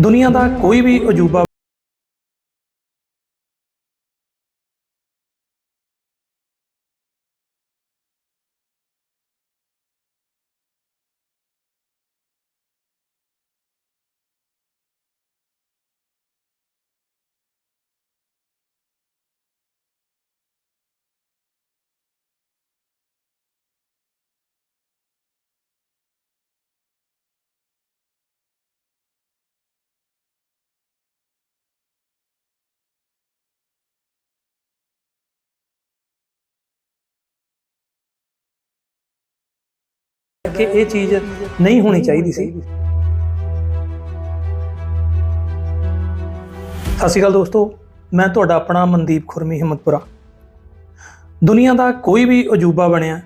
ਦੁਨੀਆ ਦਾ ਕੋਈ ਵੀ ਅਜੂਬਾ ਕਿ ਇਹ ਚੀਜ਼ ਨਹੀਂ ਹੋਣੀ ਚਾਹੀਦੀ ਸੀ। ਸਤਿ ਸ਼੍ਰੀ ਅਕਾਲ ਦੋਸਤੋ ਮੈਂ ਤੁਹਾਡਾ ਆਪਣਾ ਮਨਦੀਪ ਖੁਰਮੀ ਹਿੰਮਤਪੁਰਾ। ਦੁਨੀਆ ਦਾ ਕੋਈ ਵੀ ਅਜੂਬਾ ਬਣਿਆ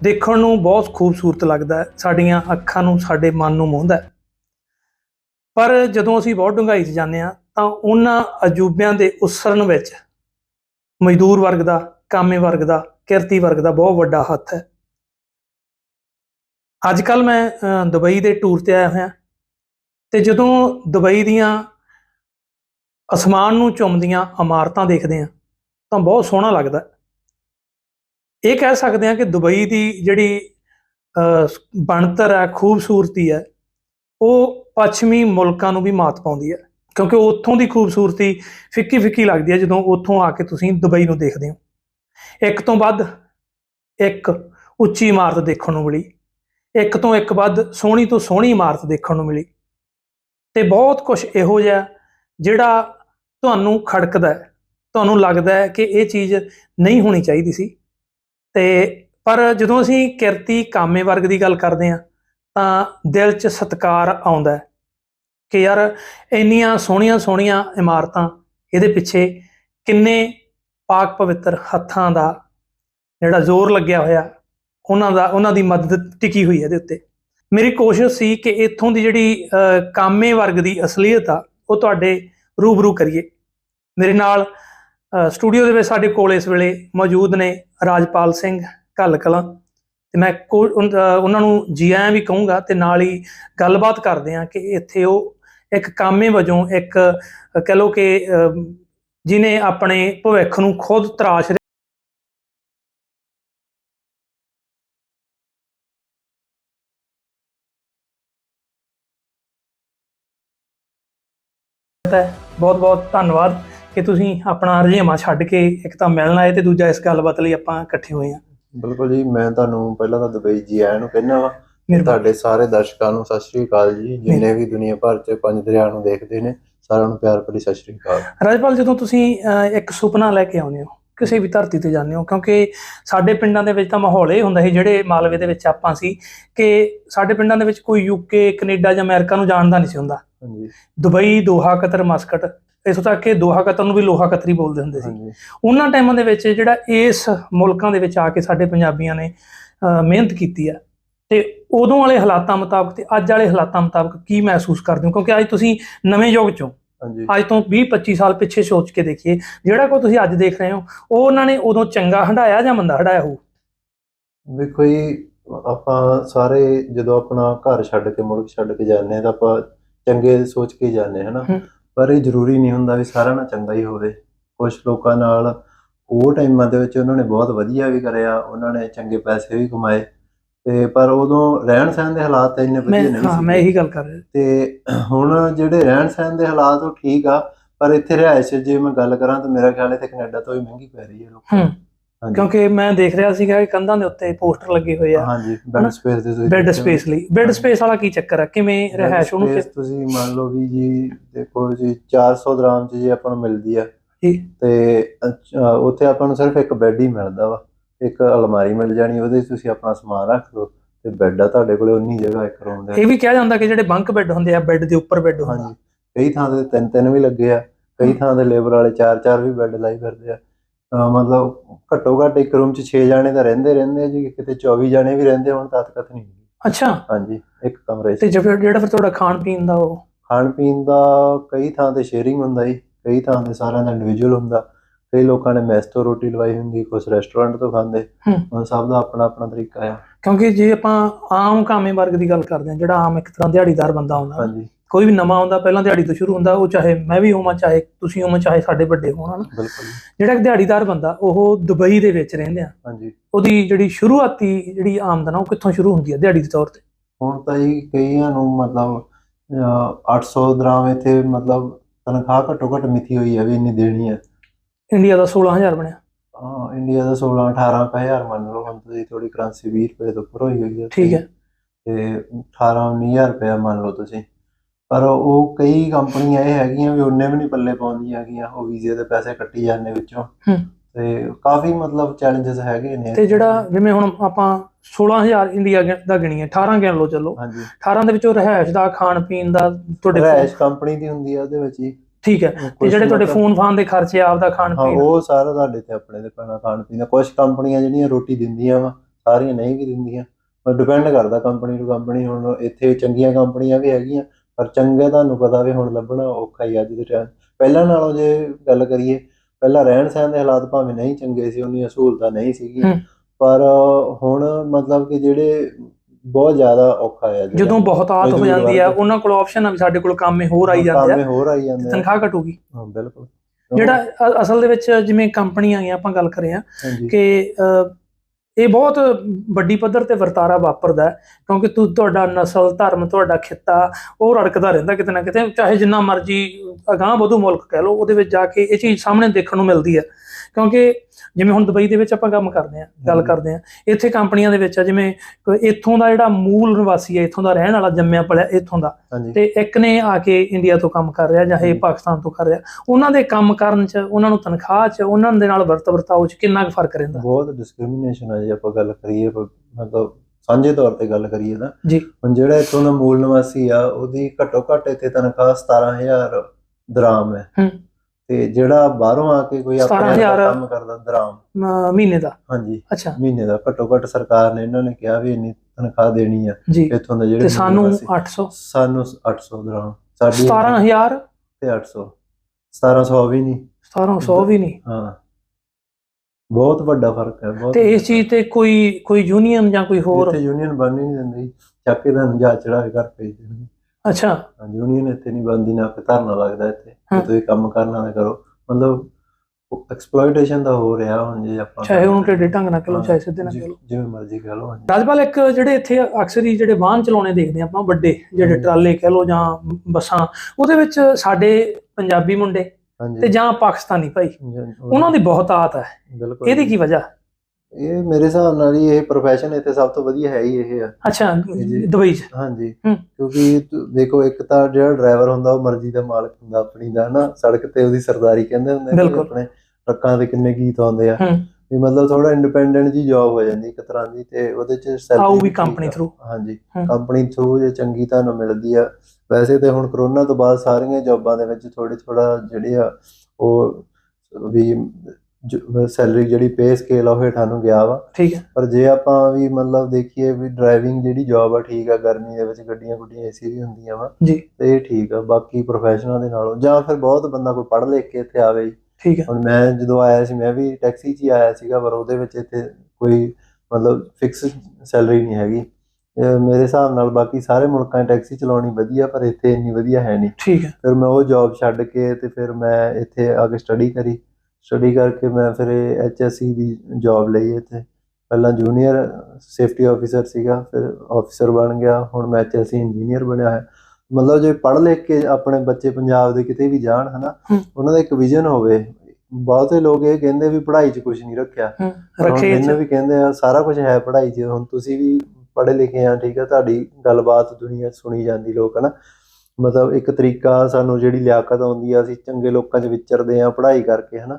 ਦੇਖਣ ਨੂੰ ਬਹੁਤ ਖੂਬਸੂਰਤ ਲੱਗਦਾ ਹੈ ਸਾਡੀਆਂ ਅੱਖਾਂ ਨੂੰ ਸਾਡੇ ਮਨ ਨੂੰ ਮੋਹਦਾ ਪਰ ਜਦੋਂ ਅਸੀਂ ਬਹੁਤ ਡੂੰਘਾਈ 'ਚ ਜਾਂਦੇ ਹਾਂ ਤਾਂ ਉਹਨਾਂ ਅਜੂਬਿਆਂ ਦੇ ਉਸਰਨ ਵਿੱਚ ਮਜ਼ਦੂਰ ਵਰਗ ਦਾ ਕਾਮੇ ਵਰਗ ਦਾ ਕਿਰਤੀ ਵਰਗ ਦਾ ਬਹੁਤ ਵੱਡਾ ਹੱਥ ਹੈ। ਅੱਜ ਕੱਲ ਮੈਂ ਦੁਬਈ ਦੇ ਟੂਰ ਤੇ ਆਇਆ ਹੋਇਆ। ਤੇ ਜਦੋਂ ਦੁਬਈ ਦੀਆਂ ਅਸਮਾਨ ਨੂੰ ਚੁੰਮਦੀਆਂ ਇਮਾਰਤਾਂ ਦੇਖਦੇ ਆ ਤਾਂ ਬਹੁਤ ਸੋਹਣਾ ਲੱਗਦਾ। ਇਹ ਕਹਿ ਸਕਦੇ ਆ ਕਿ ਦੁਬਈ ਦੀ ਜਿਹੜੀ ਬਣਤਰ ਹੈ, ਖੂਬਸੂਰਤੀ ਹੈ, ਉਹ ਪੱਛਮੀ ਮੁਲਕਾਂ ਨੂੰ ਵੀ ਮਾਤ ਪਾਉਂਦੀ ਹੈ। ਕਿਉਂਕਿ ਉੱਥੋਂ ਦੀ ਖੂਬਸੂਰਤੀ ਫਿੱਕੀ ਫਿੱਕੀ ਲੱਗਦੀ ਹੈ ਜਦੋਂ ਉੱਥੋਂ ਆ ਕੇ ਤੁਸੀਂ ਦੁਬਈ ਨੂੰ ਦੇਖਦੇ ਹੋ। ਇੱਕ ਤੋਂ ਵੱਧ ਇੱਕ ਉੱਚੀ ਇਮਾਰਤ ਦੇਖਣ ਨੂੰ ਮਿਲੀ। ਇੱਕ ਤੋਂ ਇੱਕ ਵੱਧ ਸੋਹਣੀ ਤੋਂ ਸੋਹਣੀ ਇਮਾਰਤ ਦੇਖਣ ਨੂੰ ਮਿਲੀ। ਤੇ ਬਹੁਤ ਕੁਝ ਇਹੋ ਜਿਹਾ ਜਿਹੜਾ ਤੁਹਾਨੂੰ ਖੜਕਦਾ ਹੈ। ਤੁਹਾਨੂੰ ਲੱਗਦਾ ਹੈ ਕਿ ਇਹ ਚੀਜ਼ ਨਹੀਂ ਹੋਣੀ ਚਾਹੀਦੀ ਸੀ। ਤੇ ਪਰ ਜਦੋਂ ਅਸੀਂ ਕਿਰਤੀ ਕਾਮੇ ਵਰਗ ਦੀ ਗੱਲ ਕਰਦੇ ਹਾਂ, ਤਾਂ ਦਿਲ 'ਚ ਸਤਿਕਾਰ ਆਉਂਦਾ ਕਿ ਯਾਰ ਇੰਨੀਆਂ ਸੋਹਣੀਆਂ ਸੋਹਣੀਆਂ ਇਮਾਰਤਾਂ, ਇਹਦੇ ਪਿੱਛੇ ਕਿੰਨੇ ਪਾਕ ਪਵਿੱਤਰ ਹੱਥਾਂ ਦਾ ਜਿਹੜਾ ਜ਼ੋਰ ਲੱਗਿਆ ਹੋਇਆ ਉਹਨਾਂ ਦਾ ਉਹਨਾਂ ਦੀ ਮਦਦ ਟਿਕੀ ਹੋਈ ਹੈ ਇਹਦੇ ਉੱਤੇ। ਮੇਰੀ ਕੋਸ਼ਿਸ਼ ਸੀ ਕਿ ਇੱਥੋਂ ਦੀ ਜਿਹੜੀ ਕਾਮੇ ਵਰਗ ਦੀ ਅਸਲੀਅਤ ਆ ਉਹ ਤੁਹਾਡੇ ਰੂਬਰੂ ਕਰੀਏ। ਮੇਰੇ ਨਾਲ ਸਟੂਡੀਓ ਦੇ ਵਿੱਚ ਸਾਡੇ ਕੋਲ ਇਸ ਵੇਲੇ ਮੌਜੂਦ ਨੇ ਰਾਜਪਾਲ ਸਿੰਘ ਘੱਲ ਕਲਾਂ ਤੇ ਮੈਂ ਕੋ- ਉਹਨਾਂ ਨੂੰ ਜੀ ਆਇਆਂ ਵੀ ਕਹੂੰਗਾ ਤੇ ਨਾਲ ਹੀ ਗੱਲਬਾਤ ਕਰਦੇ ਹਾਂ ਕਿ ਇੱਥੇ ਉਹ ਇੱਕ ਕਾਮੇ ਵਜੋਂ ਇੱਕ ਅ, ਕਹਿ ਲਓ ਕਿ ਅ, ਜਿਨੇ ਆਪਣੇ ਭਵਿੱਖ ਨੂੰ ਖੁਦ ਤਰਾਸ਼ ਹੈ। ਬਹੁਤ ਬਹੁਤ ਧੰਨਵਾਦ ਕਿ ਤੁਸੀਂ ਆਪਣਾ ਰੁਝੇਵਾਂ ਛੱਡ ਕੇ ਇੱਕ ਤਾਂ ਮਿਲਣ ਆਏ ਤੇ ਦੂਜਾ ਇਸ ਗੱਲਬਾਤ ਲਈ ਆਪਾਂ ਇਕੱਠੇ ਹੋਏ ਹਾਂ। ਬਿਲਕੁਲ ਜੀ ਮੈਂ ਤੁਹਾਨੂੰ ਪਹਿਲਾਂ ਤਾਂ ਦੁਬਈ ਜੀ ਆਇਆਂ ਨੂੰ ਕਹਿਣਾ ਵਾ ਤੁਹਾਡੇ ਸਾਰੇ ਦਰਸ਼ਕਾਂ ਨੂੰ ਸਤਿ ਸ਼੍ਰੀ ਅਕਾਲ ਜੀ। ਜਿੰਨੇ ਵੀ ਦੁਨੀਆ ਭਰ 'ਚ ਪੰਜ ਦਰਿਆ ਨੂੰ ਦੇਖਦੇ ਨੇ ਸਾਰਿਆਂ ਨੂੰ ਪਿਆਰ ਭਰੀ ਸਤਿ ਸ਼੍ਰੀ ਅਕਾਲ। ਰਾਜਪਾਲ ਜਦੋਂ ਤੁਸੀਂ ਇੱਕ ਸੁਪਨਾ ਲੈ ਕੇ ਆਉਂਦੇ ਹੋ ਕਿਸੇ ਵੀ ਧਰਤੀ ਤੇ ਜਾਂਦੇ ਹੋ ਕਿਉਂਕਿ ਸਾਡੇ ਪਿੰਡਾਂ ਦੇ ਵਿੱਚ ਤਾਂ ਮਾਹੌਲ ਇਹ ਹੁੰਦਾ ਸੀ ਜਿਹੜੇ ਮਾਲਵੇ ਦੇ ਵਿੱਚ ਆਪਾਂ ਸੀ ਕਿ ਸਾਡੇ ਪਿੰਡਾਂ ਦੇ ਵਿੱਚ ਕੋਈ ਯੂਕੇ ਕੈਨੇਡਾ ਜਾਂ ਅਮਰੀਕਾ ਨੂੰ ਜਾਣਦਾ ਨਹੀਂ ਸੀ ਹੁੰਦਾ। ਹਾਂਜੀ। ਦੁਬਈ ਦੋਹਾ ਕਤਰ ਮਸਕਟ ਇਥੋਂ ਤੱਕ ਕਿ ਦੋਹਾ ਕਤਰ ਨੂੰ ਵੀ ਲੋਹਾ ਕਤਰੀ ਬੋਲਦੇ ਹੁੰਦੇ ਸੀ। ਹਾਂਜੀ। ਉਹਨਾਂ ਟਾਈਮਾਂ ਦੇ ਵਿੱਚ ਜਿਹੜਾ ਇਸ ਮੁਲਕਾਂ ਦੇ ਵਿੱਚ ਆ ਕੇ ਸਾਡੇ ਪੰਜਾਬੀਆਂ ਨੇ ਅਹ, ਮਿਹਨਤ ਕੀਤੀ ਆ। ਤੇ ਉਦੋਂ ਵਾਲੇ ਹਾਲਾਤਾਂ ਮੁਤਾਬਕ ਤੇ ਅੱਜ ਵਾਲੇ ਹਾਲਾਤਾਂ ਮੁਤਾਬਕ ਕੀ ਮਹਿਸੂਸ ਕਰਦੇ ਹੋ? ਕਿਉਂਕਿ ਅੱਜ ਤੁਸੀਂ ਨਵੇਂ ਯੁੱਗ ਚੋਂ। ਹਾਂਜੀ। ਅੱਜ ਤੋਂ 20 25 ਸਾਲ ਪਿੱਛੇ ਸੋਚ ਕੇ ਦੇਖੀਏ ਜਿਹੜਾ ਕੋ ਤੁਸੀਂ ਅੱਜ ਦੇਖ ਰਹੇ ਹੋ ਉਹ ਉਹਨਾਂ ਨੇ ਉਦੋਂ ਚੰਗਾ ਹੰਡਾਇਆ ਜਾਂ ਮੰਦਾ ਹੰਡਾਇਆ ਹੋਊ? ਵੇਖੋ ਜੀ ਆਪਾਂ ਸਾਰੇ ਜਦੋਂ ਆਪਣਾ ਘਰ ਛੱਡ ਕੇ ਮੁਲਕ ਛੱਡ ਕੇ ਜਾਂਦੇ ਹਾਂ ਤਾਂ ਆਪਾਂ ਚੰਗੇ ਸੋਚ ਕੇ ਜਾਂਦੇ ਹਨਾ। ਪਰ ਇਹ ਜ਼ਰੂਰੀ ਨਹੀਂ ਹੁੰਦਾ ਵੀ ਸਾਰਿਆਂ ਨਾਲ ਚੰਗਾ ਹੀ ਹੋਵੇ। ਕੁਝ ਲੋਕਾਂ ਨਾਲ ਉਹ ਟਾਈਮਾਂ ਦੇ ਵਿੱਚ ਉਹਨਾਂ ਨੇ ਬਹੁਤ ਵਧੀਆ ਵੀ ਕਰਿਆ ਉਹਨਾਂ ਨੇ ਚੰਗੇ ਪੈਸੇ ਵੀ ਕਮਾਏ। ਤੇ ਪਰ ਉਦੋਂ ਰਹਿਣ ਸਹਿਣ ਦੇ ਹਾਲਾਤ ਇੰਨੇ ਵਧੀਆ ਨਹੀਂ ਹਾਂ ਮੈਂ ਸੀ ਇਹੀ ਗੱਲ ਕਰ ਰਿਹਾ। ਤੇ ਹੁਣ ਜਿਹੜੇ ਰਹਿਣ ਸਹਿਣ ਦੇ ਹਾਲਾਤ ਉਹ ਠੀਕ ਆ ਪਰ ਇੱਥੇ ਰਿਹਾਇਸ਼ ਜੇ ਮੈਂ ਗੱਲ ਕਰਾਂ ਤਾਂ ਮੇਰਾ ਖਿਆਲ ਹੈ ਤੇ ਕੈਨੇਡਾ ਤੋਂ ਵੀ ਮਹਿੰਗੀ ਪੈ ਰਹੀ ਹੈ ਲੋਕਾਂ ਨੂੰ। ਕਿਉਂਕਿ ਮੈਂ ਦੇਖ ਰਿਹਾ ਸੀ ਕਿ ਕੰਧਾਂ ਦੇ ਉੱਤੇ ਪੋਸਟਰ ਲੱਗੇ ਹੋਏ ਆ। ਹਾਂਜੀ ਬੈੱਡ ਸਪੇਸ ਦੇ ਤੁਸੀਂ ਬੈੱਡ ਸਪੇਸ ਲਈ। ਬੈੱਡ ਸਪੇਸ ਵਾਲਾ ਕੀ ਚੱਕਰ ਆ? ਕਿਵੇਂ ਰਹਿائش ਉਹਨੂੰ ਕਿ ਤੁਸੀਂ ਮੰਨ ਲਓ ਵੀ ਜੀ ਦੇਖੋ ਜੀ 400 ਦਰਾਮ ਚ ਜੇ ਆਪਾਂ ਨੂੰ ਮਿਲਦੀ ਆ ਤੇ ਉੱਥੇ ਆਪਾਂ ਨੂੰ ਸਿਰਫ ਇੱਕ ਬੈੱਡ ਹੀ ਮਿਲਦਾ ਵਾ। ਇੱਕ ਅਲਮਾਰੀ ਮਿਲ ਜਾਣੀ ਉਹਦੇ ਵਿੱਚ ਤੁਸੀਂ ਆਪਣਾ ਸਮਾਨ ਰੱਖ ਲਓ ਤੇ ਬੈੱਡ ਆ ਤੁਹਾਡੇ ਕੋਲੇ ਉਨੀ ਜਗ੍ਹਾ ਇੱਕ ਰੂਮ ਦੇ ਇਹ ਵੀ ਕਿਹਾ ਜਾਂਦਾ ਕਿ ਜਿਹੜੇ ਬੰਕ ਬੈੱਡ ਹੁੰਦੇ ਆ ਬੈੱਡ ਦੇ ਉੱਪਰ ਬੈੱਡ ਹੁੰਦਾ। ਕਈ ਥਾਂ ਤੇ ਤਿੰਨ ਤਿੰਨ ਵੀ ਲੱਗੇ ਆ ਕਈ ਥਾਂ ਦੇ ਲੇਬਰ ਵਾਲੇ ਚਾਰ ਚਾਰ ਵੀ ਬੈੱਡ ਲਾਈ ਫਿਰਦੇ ਆ। ਮਤਲਬ ਘੱਟੋ ਘੱਟ ਇੱਕ ਰੂਮ 'ਚ 6 ਜਾਣੇ ਤਾਂ ਰਹਿੰਦੇ ਰਹਿੰਦੇ ਆ ਜੀ ਕਿਤੇ 24 ਜਾਣੇ ਵੀ ਰਹਿੰਦੇ ਹੁਣ ਤਾਂ ਤੱਕ ਨਹੀਂ ਹੁੰਦੀ ਅੱਛਾ। ਹਾਂਜੀ ਇੱਕ ਕਮਰੇ 'ਚ। ਤੇ ਜੇ ਫਿਰ ਜਿਹੜਾ ਫਿਰ ਤੁਹਾਡਾ ਖਾਣ ਪੀਣ ਦਾ ਉਹ? ਖਾਣ ਪੀਣ ਦਾ ਕਈ ਥਾਂ ਤੇ ਸ਼ੇਅਰਿੰਗ ਹੁੰਦਾ ਜੀ ਕਈ ਥਾਂ ਤੇ ਸਾਰਿਆਂ ਦਾ ਇੰਡੀਵਿਜੂਅਲ ਹੁੰਦਾ। ਕਈ ਲੋਕਾਂ ਨੇ ਮੈਸ ਤੋਂ ਰੋਟੀ ਲਵਾਈ ਹੁੰਦੀ ਕੁਝ ਰੈਸਟੋਰੈਂਟ ਤੋਂ ਖਾਂਦੇ। ਹੁਣ ਸਭ ਦਾ ਆਪਣਾ ਆਪਣਾ ਤਰੀਕਾ ਆ। ਕਿਉਂਕਿ ਜੇ ਆਪਾਂ ਆਮ ਕਾਮੇ ਵਰਗ ਦੀ ਗੱਲ ਕਰਦੇ ਹਾਂ ਜਿਹੜਾ ਆਮ ਇੱਕ ਤਰ੍ਹਾਂ ਦਿਹਾੜੀਦਾਰ ਬੰਦਾ ਹੁੰਦਾ ਹਾਂਜੀ। ਕੋਈ ਵੀ ਨਵਾਂ ਆਉਂਦਾ ਪਹਿਲਾਂ ਦਿਹਾੜੀ ਤੋਂ ਸ਼ੁਰੂ ਹੁੰਦਾ ਉਹ ਚਾਹੇ ਮੈਂ ਵੀ ਹੋਵਾਂ ਚਾਹੇ ਤੁਸੀਂ ਹੋਵਾਂ ਚਾਹੇ ਸਾਡੇ ਵੱਡੇ ਹੋਣ ਹਨਾ? ਬਿਲਕੁਲ। ਜਿਹੜਾ ਇੱਕ ਦਿਹਾੜੀਦਾਰ ਬੰਦਾ ਉਹ ਦੁਬਈ ਦੇ ਵਿੱਚ ਰਹਿੰਦੇ ਆ। ਹਾਂਜੀ। ਉਹਦੀ ਜਿਹੜੀ ਸ਼ੁਰੂਆਤੀ ਜਿਹੜੀ ਆਮਦਨ ਆ ਉਹ ਕਿੱਥੋਂ ਸ਼ੁਰੂ ਹੁੰਦੀ ਹੈ ਦਿਹਾੜੀ ਦੇ ਤੌਰ ਤੇ? ਹੁਣ ਤਾਂ ਜੀ ਕਈਆਂ ਨੂੰ ਮਤਲਬ ਅਹ 800 ਦਰਾਮ ਇੱਥੇ ਮਤਲਬ ਤਨਖਾਹ ਘੱਟੋ ਘੱਟ ਮਿੱਥੀ ਹੋਈ ਹੈ ਵੀ ਇੰਨੀ ਦੇਣੀ ਹੈ ਇੰਡੀਆ ਦਾ 16000 ਬਣਿਆ। ਹਾਂ ਇੰਡੀਆ ਦਾ 16 18 ਕੁ ਹਜ਼ਾਰ ਮੰਨ ਲਓ ਹੁਣ ਤੁਸੀਂ ਥੋੜੀ ਕਰੰਸੀ 20 ਰੁਪਏ ਤੋਂ ਉੱਪਰ ਹੋਈ ਹੋਈ ਹੈ ਠੀਕ ਹੈ ਤੇ 18 19000 ਰੁਪਏ ਮੰਨ ਲਓ ਤੁਸੀਂ। ਪਰ ਉਹ ਕਈ ਕੰਪਨੀਆਂ ਇਹ ਹੈਗੀਆਂ ਵੀ ਉਹਨੇ ਵੀ ਨਹੀਂ ਪੱਲੇ ਪਾਉਂਦੀ ਹੈਗੀਆਂ ਉਹ ਵੀਜ਼ੇ ਦੇ ਪੈਸੇ ਕੱਟੀ ਜਾਂਦੇ ਵਿੱਚੋਂ। ਤੇ ਕਾਫੀ ਮਤਲਬ ਚੈਲੰਜਸ ਹੈਗੇ ਨੇ। ਤੇ ਜਿਹੜਾ ਜਿਵੇਂ ਹੁਣ ਆਪਾਂ 16000 ਇੰਡੀਆ ਦਾ ਗਿਣੀ ਹੈ 18 ਗਿਣ ਲਓ ਚਲੋ। 18 ਦੇ ਵਿੱਚੋਂ ਰਹਿائش ਦਾ ਖਾਣ ਪੀਣ ਦਾ ਤੁਹਾਡੇ ਰਹਿائش ਕੰਪਨੀ ਦੀ ਹੁੰਦੀ ਆ ਉਹਦੇ ਵਿੱਚ ਹੀ। ਠੀਕ ਹੈ। ਤੇ ਜਿਹੜੇ ਤੁਹਾਡੇ ਫੋਨ ਫਾਨ ਦੇ ਖਰਚੇ ਆਪ ਦਾ ਖਾਣ ਪੀਣ। ਉਹ ਸਾਰਾ ਤੁਹਾਡੇ ਤੇ ਆਪਣੇ ਤੇ ਪੈਣਾ ਖਾਣ ਪੀਣ ਦਾ। ਕੁਝ ਕੰਪਨੀਆਂ ਜਿਹੜੀਆਂ ਰੋਟੀ ਦਿੰਦੀਆਂ ਵਾ ਸਾਰੀਆਂ ਨਹੀਂ ਵੀ ਦਿੰਦੀਆਂ। ਪਰ ਡਿਪੈਂਡ ਕਰਦਾ ਕੰਪਨੀ ਟੂ ਕੰਪਨੀ ਹੁਣ ਇੱਥੇ ਚੰਗੀਆਂ ਕੰਪਨੀਆਂ ਵੀ ਹੈਗੀਆਂ ਪਰ ਚੰਗੇ ਤੁਹਾਨੂੰ ਪਤਾ ਵੀ ਹੁਣ ਲੱਭਣਾ ਔਖਾ ਹੀ ਅੱਜ ਦੇ ਟਾਈਮ ਪਹਿਲਾਂ ਨਾਲੋਂ ਜੇ ਗੱਲ ਕਰੀਏ ਪਹਿਲਾਂ ਰਹਿਣ ਸਹਿਣ ਦੇ ਹਾਲਾਤ ਭਾਵੇਂ ਨਹੀਂ ਚੰਗੇ ਸੀ ਉਹਨੀਆਂ ਸਹੂਲਤਾਂ ਨਹੀਂ ਸੀਗੀਆਂ। ਪਰ ਹੁਣ ਮਤਲਬ ਕਿ ਜਿਹੜੇ ਬਹੁਤ ਜ਼ਿਆਦਾ ਔਖਾ ਹੈ ਜਦੋਂ ਬਹੁਤ ਆਤ ਹੋ ਜਾਂਦੀ ਹੈ ਵਰਗ। ਉਹਨਾਂ ਕੋਲ ਆਪਸ਼ਨ ਆ ਵੀ ਸਾਡੇ ਕੋਲ ਕੰਮ ਹੋਰ ਆਈ ਜਾਂਦੇ ਕੰਮੇ ਆ ਹੋਰ ਆਈ ਜਾਂਦੇ ਆ। ਤਨਖਾਹ ਘਟੂਗੀ। ਹਾਂ ਬਿਲਕੁਲ। ਜਿਹੜਾ ਅਸਲ ਦੇ ਵਿੱਚ ਜਿਵੇਂ ਕੰਪਨੀਆਂ ਆਈਆਂ ਆਪਾਂ ਗੱਲ ਕਰੇ ਆ ਕਿ ਇਹ ਬਹੁਤ ਵੱਡੀ ਪੱਧਰ ਤੇ ਵਰਤਾਰਾ ਵਾਪਰਦਾ ਹੈ, ਕਿਉਂਕਿ ਤੂੰ ਤੁਹਾਡਾ ਨਸਲ ਧਰਮ ਤੁਹਾਡਾ ਖਿੱਤਾ ਉਹ ਰੜਕਦਾ ਰਹਿੰਦਾ ਕਿਤੇ ਨਾ ਕਿਤੇ ਚਾਹੇ ਜਿੰਨਾ ਮਰਜ਼ੀ ਅਗਾਂਹ ਵਧੂ ਮੁਲਕ ਕਹਿ ਲਓ ਉਹਦੇ ਵਿੱਚ ਜਾ ਕੇ ਇਹ ਚੀਜ਼ ਸਾਹਮਣੇ ਦੇਖਣ ਨੂੰ ਮਿਲਦੀ ਹੈ। ਕਿਉਂਕਿ ਜਿਵੇਂ ਹੁਣ ਦੁਬਈ ਦੇ ਵਿੱਚ ਆਪਾਂ ਕੰਮ ਕਰਦੇ ਆ ਗੱਲ। ਕਰਦੇ ਆ ਇੱਥੇ ਕੰਪਨੀਆਂ ਦੇ ਵਿੱਚ ਆ ਜਿਵੇਂ ਇੱਥੋਂ ਦਾ ਜਿਹੜਾ ਮੂਲ ਨਿਵਾਸੀ ਹੈ ਇੱਥੋਂ ਦਾ ਰਹਿਣ ਵਾਲਾ ਜੰਮਿਆ ਪਲਿਆ ਇੱਥੋਂ ਦਾ ਤੇ ਇੱਕ ਨੇ ਆ ਕੇ ਇੰਡੀਆ ਤੋਂ ਕੰਮ ਕਰ ਰਿਹਾ ਜਾਂ ਇਹ। ਪਾਕਿਸਤਾਨ ਤੋਂ ਕਰ ਰਿਹਾ ਉਹਨਾਂ ਦੇ ਕੰਮ ਕਰਨ 'ਚ ਉਹਨਾਂ ਨੂੰ ਤਨਖਾਹ 'ਚ ਉਹਨਾਂ ਦੇ ਨਾਲ ਵਰਤ ਵਰਤਾਓ 'ਚ ਕਿੰਨਾ ਕੁ ਫ਼ਰਕ ਰਹਿੰਦਾ ਬਹੁਤ ਡਿਸਕ੍ਰਿਮੀਨੇਸ਼ਨ ਹੈ ਜੇ ਆਪਾਂ ਗੱਲ ਕਰੀਏ ਮਤਲਬ ਸਾਂਝੇ ਤੌਰ ਤੇ ਗੱਲ ਕਰੀਏ ਤਾਂ ਜੀ। ਹੁਣ ਜਿਹੜਾ ਇੱਥੋਂ ਦਾ ਮੂਲ ਨਿਵਾਸੀ ਆ ਉਹਦੀ ਘੱਟੋ ਘੱਟ ਇੱਥੇ ਤਨਖਾਹ 17000 ਦਰਾਮ ਹੈ ਹੂੰ। ਤੇ ਜਿਹੜਾ ਬਾਹਰੋਂ ਆ ਕੇ ਕੋਈ ਆਪਣੇ 17,000 ਦਾ ਕੰਮ ਕਰਦਾ ਦਰਾਮ। ਮਹੀਨੇ ਦਾ? ਹਾਂਜੀ। ਅੱਛਾ। ਮਹੀਨੇ ਦਾ। ਘੱਟੋ ਘੱਟ ਸਰਕਾਰ ਨੇ ਇਹਨਾਂ ਨੇ ਕਿਹਾ ਵੀ ਇੰਨੀ ਤਨਖਾਹ ਦੇਣੀ ਆ। ਜੀ। ਇੱਥੋਂ ਦਾ ਜਿਹੜੇ ਤੇ ਸਾਨੂੰ ਨਿਵਾਸੀ- 800 ਸਾਨੂੰ 800 ਦਰਾਮ। ਸਾਡੀ 17000 ਤੇ 800 1700 ਵੀ ਨਹੀਂ। 1700 ਵੀ ਨਹੀਂ? ਹਾਂ। ਬਹੁਤ ਵੱਡਾ ਫ਼ਰਕ ਹੈ ਬਹੁਤ ਤੇ ਇਸ ਚੀਜ਼ ਤੇ ਕੋਈ ਕੋਈ ਯੂਨੀਅਨ ਜਾਂ ਕੋਈ ਹੋਰ? ਇੱਥੇ ਯੂਨੀਅਨ ਬਣ ਹੀ ਨਹੀਂ ਦਿੰਦੀ ਚੱਕ ਕੇ ਤੁਹਾਨੂੰ ਜਾ ਚੜਾ ਕੇ ਘਰ ਭੇਜ ਦੇਣਗੇ। ਅੱਛਾ। ਯੂਨੀਅਨ ਇੱਥੇ ਨਹੀਂ ਬਣਦੀ ਨਾ ਕੋਈ ਧਰਨਾ ਲੱਗਦਾ ਇੱਥੇ। ਹਾਂ। ਜੇ ਤੁਸੀਂ ਕੰਮ ਕਰਨਾ ਤਾਂ ਕਰੋ। ਮਤਲਬ ਐਕਸਪਲੋਇਟੇਸ਼ਨ ਦਾ ਹੋ ਰਿਹਾ ਹੁਣ ਜੇ ਆਪਾਂ ਚਾਹੇ ਉਹਨੂੰ ਟੇਡੇ ਢੰਗ ਨਾਲ ਕਹੋ ਚਾਹੇ ਸਿੱਧੇ ਨਾਲ ਜਿ- ਕਹੋ ਜਿਵੇਂ ਮਰਜ਼ੀ ਕਹ ਲਓ ਹਾਂਜੀ। ਰਾਜਪਾਲ ਇੱਕ ਜਿਹੜੇ ਇੱਥੇ ਅਕਸਰ ਹੀ ਜਿਹੜੇ ਵਾਹਨ ਚਲਾਉਣੇ ਦੇਖਦੇ ਆਪਾਂ ਵੱਡੇ ਜਿਹੜੇ। ਟਰਾਲੇ ਕਹਿ ਲਓ ਜਾਂ ਬੱਸਾਂ ਉਹਦੇ ਵਿੱਚ ਸਾਡੇ ਪੰਜਾਬੀ ਮੁੰਡੇ ਤੇ ਹਾਂਜੀ ਜਾਂ ਪਾਕਿਸਤਾਨੀ ਭਾਈ। ਉਹਨਾਂ ਦੀ ਬਹੁਤ ਆਤ ਹੈ। ਬਿਲਕੁਲ ਇਹਦੀ ਕੀ ਵਜ੍ਹਾ? ਇਹ ਮੇਰੇ ਹਿਸਾਬ ਨਾਲ ਹੀ ਇਹ profession ਇੱਥੇ ਸਭ ਤੋਂ ਵਧੀਆ ਹੈ ਹੀ ਇਹ ਆ ਅੱਛਾ ਜੀ। ਦੁਬਈ 'ਚ ਹਾਂਜੀ ਹੂੰ। ਕਿਉਂਕਿ ਤੁ- ਦੇਖੋ ਇੱਕ ਤਾਂ ਜਿਹੜਾ ਡਰਾਈਵਰ ਹੁੰਦਾ ਉਹ ਮਰਜ਼ੀ ਦਾ ਮਾਲਕ ਹੁੰਦਾ ਆਪਣੀ ਦਾ ਨਾ ਸੜਕ ਤੇ ਉਹਦੀ ਸਰਦਾਰੀ ਕਹਿੰਦੇ ਹੁੰਦੇ ਨੇ ਬਿਲਕੁਲ। ਆਪਣੇ ਟਰੱਕਾਂ ਤੇ ਕਿੰਨੇ ਗੀਤ ਆਉਂਦੇ ਆ ਹੂੰ। ਵੀ ਮਤਲਬ ਥੋੜਾ ਇੰਡੀਪੈਂਡੈਂਟ ਜੀ ਜੌਬ ਹੋ ਜਾਂਦੀ ਇੱਕ ਤਰ੍ਹਾਂ ਦੀ ਤੇ ਉਹਦੇ ਚ salary ਆਊ ਵੀ ਠੀਕ ਕੰਪਨੀ ਆ। ਥਰੂ ਹਾਂਜੀ ਹੂੰ। ਕੰਪਨੀ ਥਰੂ ਜੇ ਚੰਗੀ ਤੁਹਾਨੂੰ ਮਿਲਦੀ ਆ ਵੈਸੇ ਤੇ ਹੁਣ ਕਰੋਨਾ ਤੋਂ ਬਾਅਦ ਸਾਰੀਆਂ ਜੌਬਾਂ ਦੇ ਵਿੱਚ ਥੋੜੇ ਥੋੜਾ ਜਿਹੜੇ ਆ ਉਹ ਵੀ ਸੈਲਰੀ ਜਿਹੜੀ ਪੇ ਸਕੇਲ ਆ ਉਹ ਹੇਠਾਂ ਨੂੰ ਗਿਆ ਵਾ। ਠੀਕ ਹੈ। ਪਰ ਜੇ ਆਪਾਂ ਵੀ ਮਤਲਬ ਦੇਖੀਏ ਵੀ ਡਰਾਈਵਿੰਗ ਜਿਹੜੀ ਜੌਬ ਆ ਠੀਕ ਆ ਗਰਮੀ ਦੇ ਵਿੱਚ ਗੱਡੀਆਂ ਗੁੱਡੀਆਂ ਏਸੀ ਵੀ ਹੁੰਦੀਆਂ ਵਾ ਜੀ। ਤੇ ਇਹ ਠੀਕ ਆ। ਬਾਕੀ ਪ੍ਰੋਫੈਸ਼ਨਲਾਂ ਦੇ ਨਾਲੋਂ ਜਾਂ ਫਿਰ ਬਹੁਤ ਬੰਦਾ ਕੋਈ ਪੜ੍ਹ ਲਿਖ ਕੇ ਇੱਥੇ ਆਵੇ। ਠੀਕ ਹੈ। ਹੁਣ ਮੈਂ ਜਦੋਂ ਆਇਆ ਸੀ ਮੈਂ ਵੀ ਟੈਕਸੀ 'ਚ ਹੀ ਆਇਆ ਸੀਗਾ ਪਰ ਉਹਦੇ ਵਿੱਚ ਇੱਥੇ ਕੋਈ ਮਤਲਬ ਫਿਕਸ ਸੈਲਰੀ ਨਹੀਂ ਹੈਗੀ। ਮੇਰੇ ਹਿਸਾਬ ਨਾਲ ਬਾਕੀ ਸਾਰੇ ਮੁਲਕਾਂ 'ਚ ਟੈਕਸੀ ਚਲਾਉਣੀ ਵਧੀਆ ਪਰ ਇੱਥੇ ਇੰਨੀ ਵਧੀਆ ਹੈ ਨਹੀਂ। ਠੀਕ ਹੈ। ਫਿਰ ਮੈਂ ਉਹ ਜੌਬ ਛੱਡ ਕੇ ਤੇ ਫਿਰ ਮੈਂ ਇੱਥੇ ਆ ਕੇ ਸਟੱਡੀ ਕਰੀ। ਸਟੱਡੀ ਕਰਕੇ ਮੈਂ ਫਿਰ ਐਚਐਸਸੀ ਦੀ ਜੌਬ ਲਈ ਇੱਥੇ। ਪਹਿਲਾਂ ਜੂਨੀਅਰ ਸੇਫਟੀ ਆਫੀਸਰ ਸੀਗਾ ਫਿਰ ਆਫੀਸਰ ਬਣ ਗਿਆ ਹੁਣ ਮੈਂ ਐਚਐਸਸੀ ਇੰਜੀਨੀਅਰ ਬਣਿਆ ਹੈ ਮਤਲਬ ਜੇ ਪੜ੍ਹ ਲਿਖ ਕੇ ਆਪਣੇ ਬੱਚੇ ਪੰਜਾਬ ਦੇ ਕਿਤੇ ਵੀ ਜਾਣ ਹਨਾ। ਉਹਨਾਂ ਦਾ ਇੱਕ ਵਿਜ਼ਨ ਹੋਵੇ। ਬਹੁਤੇ ਲੋਕ ਇਹ ਕਹਿੰਦੇ ਵੀ ਪੜ੍ਹਾਈ 'ਚ ਕੁਝ ਨਹੀਂ ਰੱਖਿਆ। ਰੱਖੇ ਚ। ਵੀ ਕਹਿੰਦੇ ਆ ਸਾਰਾ ਕੁਝ ਹੈ ਪੜ੍ਹਾਈ 'ਚ ਹੁਣ ਤੁਸੀਂ ਵੀ ਪੜ੍ਹੇ ਲਿਖੇ ਆ ਠੀਕ ਆ ਤੁਹਾਡੀ ਗੱਲਬਾਤ ਦੁਨੀਆ ਸੁਣੀ ਜਾਂਦੀ ਲੋਕ ਹਨਾ। ਮਤਲਬ ਇੱਕ ਤਰੀਕਾ ਸਾਨੂੰ ਜਿਹੜੀ ਲਿਆਕਤ ਆਉਂਦੀ ਆ ਅਸੀਂ ਚੰਗੇ ਲੋਕਾਂ 'ਚ ਵਿਚਰਦੇ ਆ ਪੜ੍ਹਾਈ ਕਰਕੇ ਹਨਾ।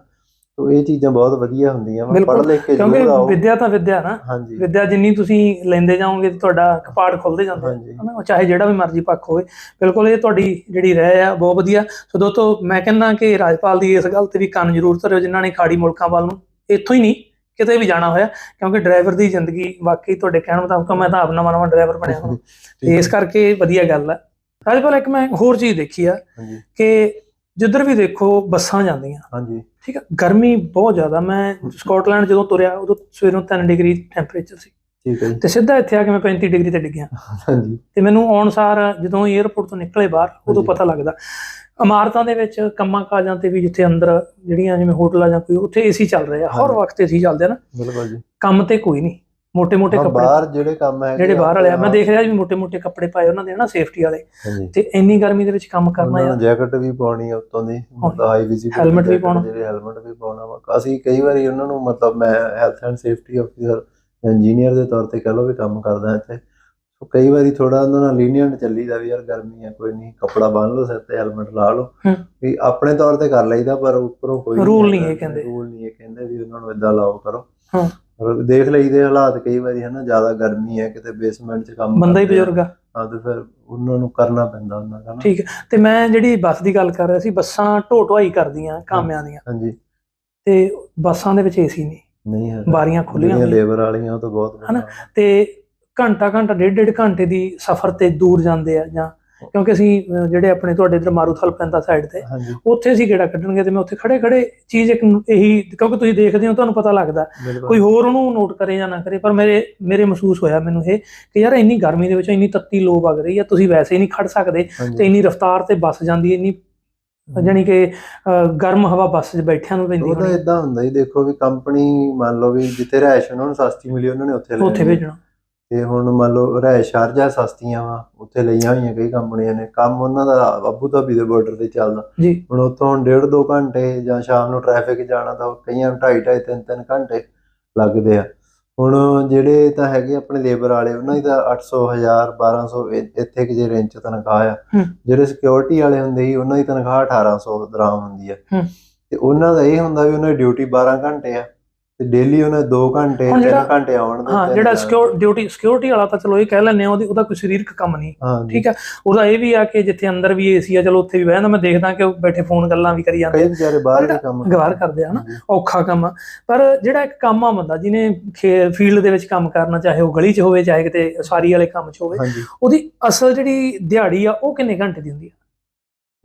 ਤੋ ਇਹ ਚੀਜ਼ਾਂ ਬਹੁਤ ਵਧੀਆ ਹੁੰਦੀਆਂ ਵਾ ਪੜ੍ਹ ਲਿਖ ਕੇ ਕਿਉਂਕਿ ਜ਼ਰੂਰ ਆਓ। ਵਿਦਿਆ ਤਾਂ ਵਿਦਿਆ ਨਾ ਹਾਂਜੀ। ਵਿਦਿਆ ਜਿੰਨੀ ਤੁਸੀਂ ਲੈਂਦੇ ਜਾਓਗੇ ਤੁਹਾਡਾ ਕਪਾੜ ਖੁੱਲਦੇ ਜਾਂਦੇ ਹਾਂਜੀ। ਹਨਾ ਉਹ ਚਾਹੇ ਜਿਹੜਾ ਵੀ ਮਰਜ਼ੀ ਪੱਖ ਹੋਵੇ। ਬਿਲਕੁਲ ਇਹ ਤੁਹਾਡੀ ਜਿਹੜੀ ਰਹਿ ਆ ਬਹੁਤ ਵਧੀਆ। ਸੋ ਦੋਸਤੋ ਮੈਂ ਕਹਿੰਦਾ ਕਿ ਰਾਜਪਾਲ ਦੀ ਇਸ ਗੱਲ ਤੇ ਵੀ ਕੰਨ ਜ਼ਰੂਰ ਧਰਿਓ ਜਿਨ੍ਹਾਂ ਨੇ ਖਾੜੀ ਮੁਲਕਾਂ ਵੱਲ ਨੂੰ ਇੱਥੋਂ ਹੀ ਨਹੀਂ ਕਿਤੇ ਵੀ ਜਾਣਾ ਹੋਇਆ ਕਿਉਂਕਿ ਡਰਾਈਵਰ ਦੀ ਜ਼ਿੰਦਗੀ ਵਾਕਈ ਤੁਹਾਡੇ ਕਹਿਣ ਮੁਤਾਬਕ ਮੈਂ ਤਾਂ ਆਪ ਨਵਾਂ ਨਵਾਂ ਡਰਾਈਵਰ ਬਣਿਆ ਹਾਂ ਤੇ ਇਸ ਕਰਕੇ ਵਧੀਆ ਗੱਲ ਹੈ ਰਾਜਪਾਲ ਇੱਕ ਮੈਂ ਹੋਰ ਚੀਜ਼ ਦੇਖੀ ਆ ਹਾਂਜੀ। ਕਿ ਜਿੱਧਰ ਵੀ ਦੇਖੋ ਬੱਸਾਂ ਜਾਂਦੀਆਂ। ਹਾਂਜੀ। ਠੀਕ ਹੈ ਗਰਮੀ ਬਹੁਤ ਜ਼ਿਆਦਾ। ਮੈਂ ਸਕਾਟਲੈਂਡ ਜਦੋਂ ਤੁਰਿਆ ਉਦੋਂ ਸਵੇਰੋਂ 3 ਡਿਗਰੀ ਟੈਂਪਰੇਚਰ ਸੀ। ਠੀਕ ਹੈ ਤੇ ਸਿੱਧਾ ਇੱਥੇ ਆ ਕੇ ਮੈਂ 35 ਡਿਗਰੀ ਤੇ ਡਿੱਗਿਆ। ਹਾਂਜੀ। ਤੇ ਮੈਨੂੰ ਆਉਣ ਸਾਰ ਜਦੋਂ 에어ਪੋਰਟ ਤੋਂ ਨਿਕਲੇ ਬਾਹਰ ਉਦੋਂ। ਪਤਾ ਲੱਗਦਾ। ਇਮਾਰਤਾਂ ਦੇ ਵਿੱਚ ਕੰਮਾਂ ਕਾਜਾਂ ਤੇ ਵੀ ਜਿੱਥੇ ਅੰਦਰ ਜਿਹੜੀਆਂ ਜਿਵੇਂ ਹੋਟਲ ਜਾਂ ਕੋਈ ਉੱਥੇ ਏਸੀ ਚੱਲ ਰਹੇ। ਹਰ। ਵਕਤ ਏਸੀ ਚੱਲਦੇ ਆ ਨਾ। ਬਿਲਕੁਲ ਜੀ। ਕੰਮ ਤੇ ਕੋਈ ਨਹੀਂ। ਮੋٹے-ਮੋٹੇ ਕੱਪੜੇ ਬਾਹਰ ਜਿਹੜੇ ਕੰਮ ਹੈ ਜਿਹੜੇ ਬਾਹਰ ਵਾਲੇ ਮੈਂ ਦੇਖ ਰਿਹਾ ਜੀ ਮੋٹے-ਮੋਟੇ ਕੱਪੜੇ ਪਾਏ ਉਹਨਾਂ ਦੇ ਹਨਾ ਸੇਫਟੀ ਵਾਲੇ। ਤੇ ਇੰਨੀ ਗਰਮੀ ਦੇ ਵਿੱਚ ਕੰਮ ਕਰਨਾ ਯਾਰ। ਜੈਕਟ ਵੀ ਪਾਉਣੀ ਆ ਉਤੋਂ ਦੀ ਹਾਈ ਵਿਜ਼ਿਟ ਹੈਲਮਟ ਵੀ ਪਾਉਣਾ। ਜਿਹੜੇ ਹੈਲਮਟ ਵੀ ਪਾਉਣਾ ਵਾ। ਅਸੀਂ ਕਈ ਵਾਰੀ ਉਹਨਾਂ ਨੂੰ ਮਤਲਬ ਮੈਂ health and safety officer engineer ਦੇ ਤੌਰ ਤੇ ਕਹ ਲੋ ਵੀ ਕੰਮ ਕਰਦਾ ਇੱਥੇ। ਸੋ ਕਈ ਵਾਰੀ ਥੋੜਾ ਉਹਨਾਂ ਨਾਲ ਲੀਨੀਅੰਟ ਚੱਲੀਦਾ ਵੀ ਯਾਰ ਗਰਮੀ ਆ ਕੋਈ ਨਹੀਂ ਕੱਪੜਾ ਬੰਨ ਲਓ ਸਿਰ ਤੇ ਹੈਲਮਟ ਲਾ ਲਓ। ਵੀ ਆਪਣੇ ਤੌਰ ਤੇ ਕਰ ਲਈਦਾ ਪਰ ਉੱਪਰੋਂ ਕੋਈ ਰੂਲ ਨਹੀਂ ਇਹ ਕਹਿੰਦੇ। ਰੂਲ ਨਹੀਂ ਇਹ ਕਹਿੰਦੇ ਵੀ ਉਹਨਾਂ ਨੂੰ ਇਦਾਂ ਲਾਓ ਕਰੋ। ਦੇਖ ਲਈਦੇ ਹਾਲਾਤ ਕਈ ਵਾਰੀ ਹਨਾ ਜ਼ਿਆਦਾ ਗਰਮੀ ਹੈ ਕਿਤੇ ਬੇਸਮੈਂਟ 'ਚ ਕੰਮ ਬੰਦਾ ਹੀ। ਬਜ਼ੁਰਗ ਆ। ਹਾਂ ਤੇ ਫਿਰ ਉਹਨਾਂ ਨੂੰ ਕਰਨਾ ਪੈਂਦਾ ਉਹਨਾਂ ਦਾ ਨਾ। ਠੀਕ ਤੇ ਮੈਂ ਜਿਹੜੀ ਬੱਸ ਦੀ ਗੱਲ ਕਰ ਰਿਹਾ ਸੀ ਬੱਸਾਂ ਢੋ ਢੁਆਈ ਕਰਦੀਆਂ ਕਾਮਿਆਂ ਦੀਆਂ। ਹਾਂਜੀ। ਤੇ ਬੱਸਾਂ ਦੇ ਵਿੱਚ ਏਸੀ ਨਹੀਂ। ਨਹੀਂ ਹੈ। ਬਾਰੀਆਂ ਖੁੱਲੀਆਂ ਹੋਈਆਂ ਲੇਬਰ ਵਾਲੀਆਂ ਉਹ ਤਾਂ ਬਹੁਤ ਹਨਾ? ਤੇ ਘੰਟਾ ਘੰਟਾ ਡੇਢ ਡੇਢ ਘੰਟੇ ਦੀ ਸਫ਼ਰ ਤੇ ਦੂਰ ਜਾਂਦੇ ਆ ਜਾਂ ਕਿਉਂਕਿ ਅਸੀਂ ਜਿਹੜੇ ਆਪਣੇ ਤੁਹਾਡੇ ਇਧਰ ਮਾਰੂਥਲ ਪੈਂਦਾ ਸਾਈਡ ਤੇ ਹੈ। ਉੱਥੇ ਅਸੀਂ ਗੇੜਾ ਕੱਢਣਗੇ ਤੇ ਮੈਂ ਉੱਥੇ ਖੜੇ ਖੜੇ ਚੀਜ਼ ਇੱਕ ਇਹੀ ਕਿਉਂਕਿ ਤੁਸੀਂ ਦੇਖਦੇ ਹੋ ਤੁਹਾਨੂੰ ਪਤਾ ਲੱਗਦਾ। ਕੋਈ ਹੋਰ ਉਹਨੂੰ ਨੋਟ ਕਰੇ ਜਾਂ ਨਾ ਕਰੇ ਪਰ ਮੇਰੇ ਮੇਰੇ ਮਹਿਸੂਸ ਹੋਇਆ ਮੈਨੂੰ ਇਹ ਕਿ ਯਾਰ ਇੰਨੀ ਗਰਮੀ ਦੇ ਵਿੱਚ ਇੰਨੀ ਤੱਤੀ ਲੋ ਵਗ ਰਹੀ ਆ ਤੁਸੀਂ ਵੈਸੇ ਹੀ ਨਹੀਂ ਖੜ ਸਕਦੇ ਤੇ ਇੰਨੀ ਰਫ਼ਤਾਰ ਤੇ ਬੱਸ ਜਾਂਦੀ ਹੈ ਇੰਨੀ ਜਾਣੀ ਕਿ ਗਰਮ ਹਵਾ ਬੱਸ 'ਚ ਬੈਠਿਆਂ ਨੂੰ ਪੈਂਦੀ ਉਹ ਤਾਂ ਹੋਣੀ। ਇਦਾਂ ਹੁੰਦਾ ਹੀ ਦੇਖੋ ਵੀ ਕੰਪਨੀ ਮੰਨ ਲਓ ਵੀ ਜਿੱਥੇ ਰਹਿਸ਼ ਉਹਨਾਂ ਨੂੰ ਸਸਤੀ ਮਿਲੀ ਉਹਨਾਂ ਨੇ ਉੱਥੇ ਲੈ ਉੱਥੇ। ਭੇਜਣਾ। ਤੇ ਹੁਣ ਮੰਨ ਲਓ ਰਹਿਸ਼ ਸ਼ਾਰਜਾ ਸਸਤੀਆਂ ਵਾ ਉੱਥੇ ਲਈਆਂ ਹੋਈਆਂ ਕਈ ਕੰਪਨੀਆਂ ਨੇ ਕੰਮ ਉਹਨਾਂ ਦਾ ਅਬੂ ਧਾਬੀ ਦੇ ਬਾਰਡਰ ਤੇ ਚੱਲਦਾ। ਜੀ। ਹੁਣ ਉੱਥੋਂ ਹੁਣ ਡੇਢ ਦੋ ਘੰਟੇ ਜਾਂ ਸ਼ਾਮ ਨੂੰ ਟ੍ਰੈਫਿਕ ਜਾਣਾ ਤਾਂ ਕਈਆਂ ਨੂੰ ਢਾਈ ਢਾਈ ਤਿੰਨ ਤਿੰਨ ਘੰਟੇ ਲੱਗਦੇ ਆ। ਹੁਣ ਜਿਹੜੇ ਤਾਂ ਹੈਗੇ ਆਪਣੇ ਲੇਬਰ ਵਾਲੇ ਉਹਨਾਂ ਦੀ ਤਾਂ 800 1000 1200 ਇ- ਇੱਥੇ ਕਿ ਜੇ ਰੇਂਜ ਚ ਤਨਖਾਹ ਆ। ਜਿਹੜੇ ਸਿਕਿਉਰਿਟੀ ਵਾਲੇ ਹੁੰਦੇ ਸੀ ਉਹਨਾਂ ਦੀ ਤਨਖਾਹ 1800 ਦਰਾਮ ਹੁੰਦੀ ਆ। ਤੇ ਉਹਨਾਂ ਦਾ ਇਹ ਹੁੰਦਾ ਵੀ ਉਹਨਾਂ ਦੀ ਡਿਊਟੀ 12 ਘੰਟੇ ਆ। ਤੇ ਡੇਲੀ ਉਹਨਾਂ ਦੇ 2 ਘੰਟੇ ਹੁਣ 3 ਜਿਹੜਾ- ਘੰਟੇ ਆਉਣ ਦੇ ਹਾਂ ਜਿਹੜਾ। ਸਿਕਿਉਰ ਡਿਊਟੀ ਸਿਕਿਉਰਿਟੀ ਵਾਲਾ ਤਾਂ ਚਲੋ ਇਹ ਕਹਿ ਲੈਂਦੇ ਆ ਉਹਦੀ ਉਹਦਾ ਕੋਈ ਸਰੀਰਕ ਕੰਮ ਨਹੀਂ। ਠੀਕ ਆ ਉਹਦਾ ਇਹ ਵੀ ਆ ਕਿ ਜਿੱਥੇ ਅੰਦਰ ਵੀ ਏਸੀ ਆ ਚਲੋ ਉੱਥੇ ਵੀ ਬਹਿ ਜਾਂਦਾ ਮੈਂ ਦੇਖਦਾ ਕਿ ਉਹ ਬੈਠੇ ਫੋਨ ਗੱਲਾਂ ਵੀ ਕਰੀ ਜਾਂਦੇ ਕਈ ਵਿਚਾਰੇ ਬਾਹਰ ਦੇ ਜਿਹੜਾ ਕੰਮ ਗਵਾਰ ਕਰਦੇ ਆ ਹਨਾ। ਔਖਾ ਕੰਮ ਆ। ਪਰ ਜਿਹੜਾ ਇੱਕ ਕੰਮ ਆ ਬੰਦਾ ਜਿਹਨੇ ਫੀਲਡ ਦੇ ਵਿੱਚ ਕੰਮ ਕਰਨਾ ਚਾਹੇ ਉਹ ਗਲੀ 'ਚ ਹੋਵੇ ਚਾਹੇ ਕਿਤੇ ਸਾਰੀ ਵਾਲੇ ਕੰਮ 'ਚ ਹੋਵੇ ਉਹਦੀ ਅਸਲ ਜਿਹੜੀ ਦਿਹਾੜੀ ਆ ਉਹ ਕਿੰਨੇ ਘੰਟੇ ਦੀ ਹੁੰਦੀ ਆ?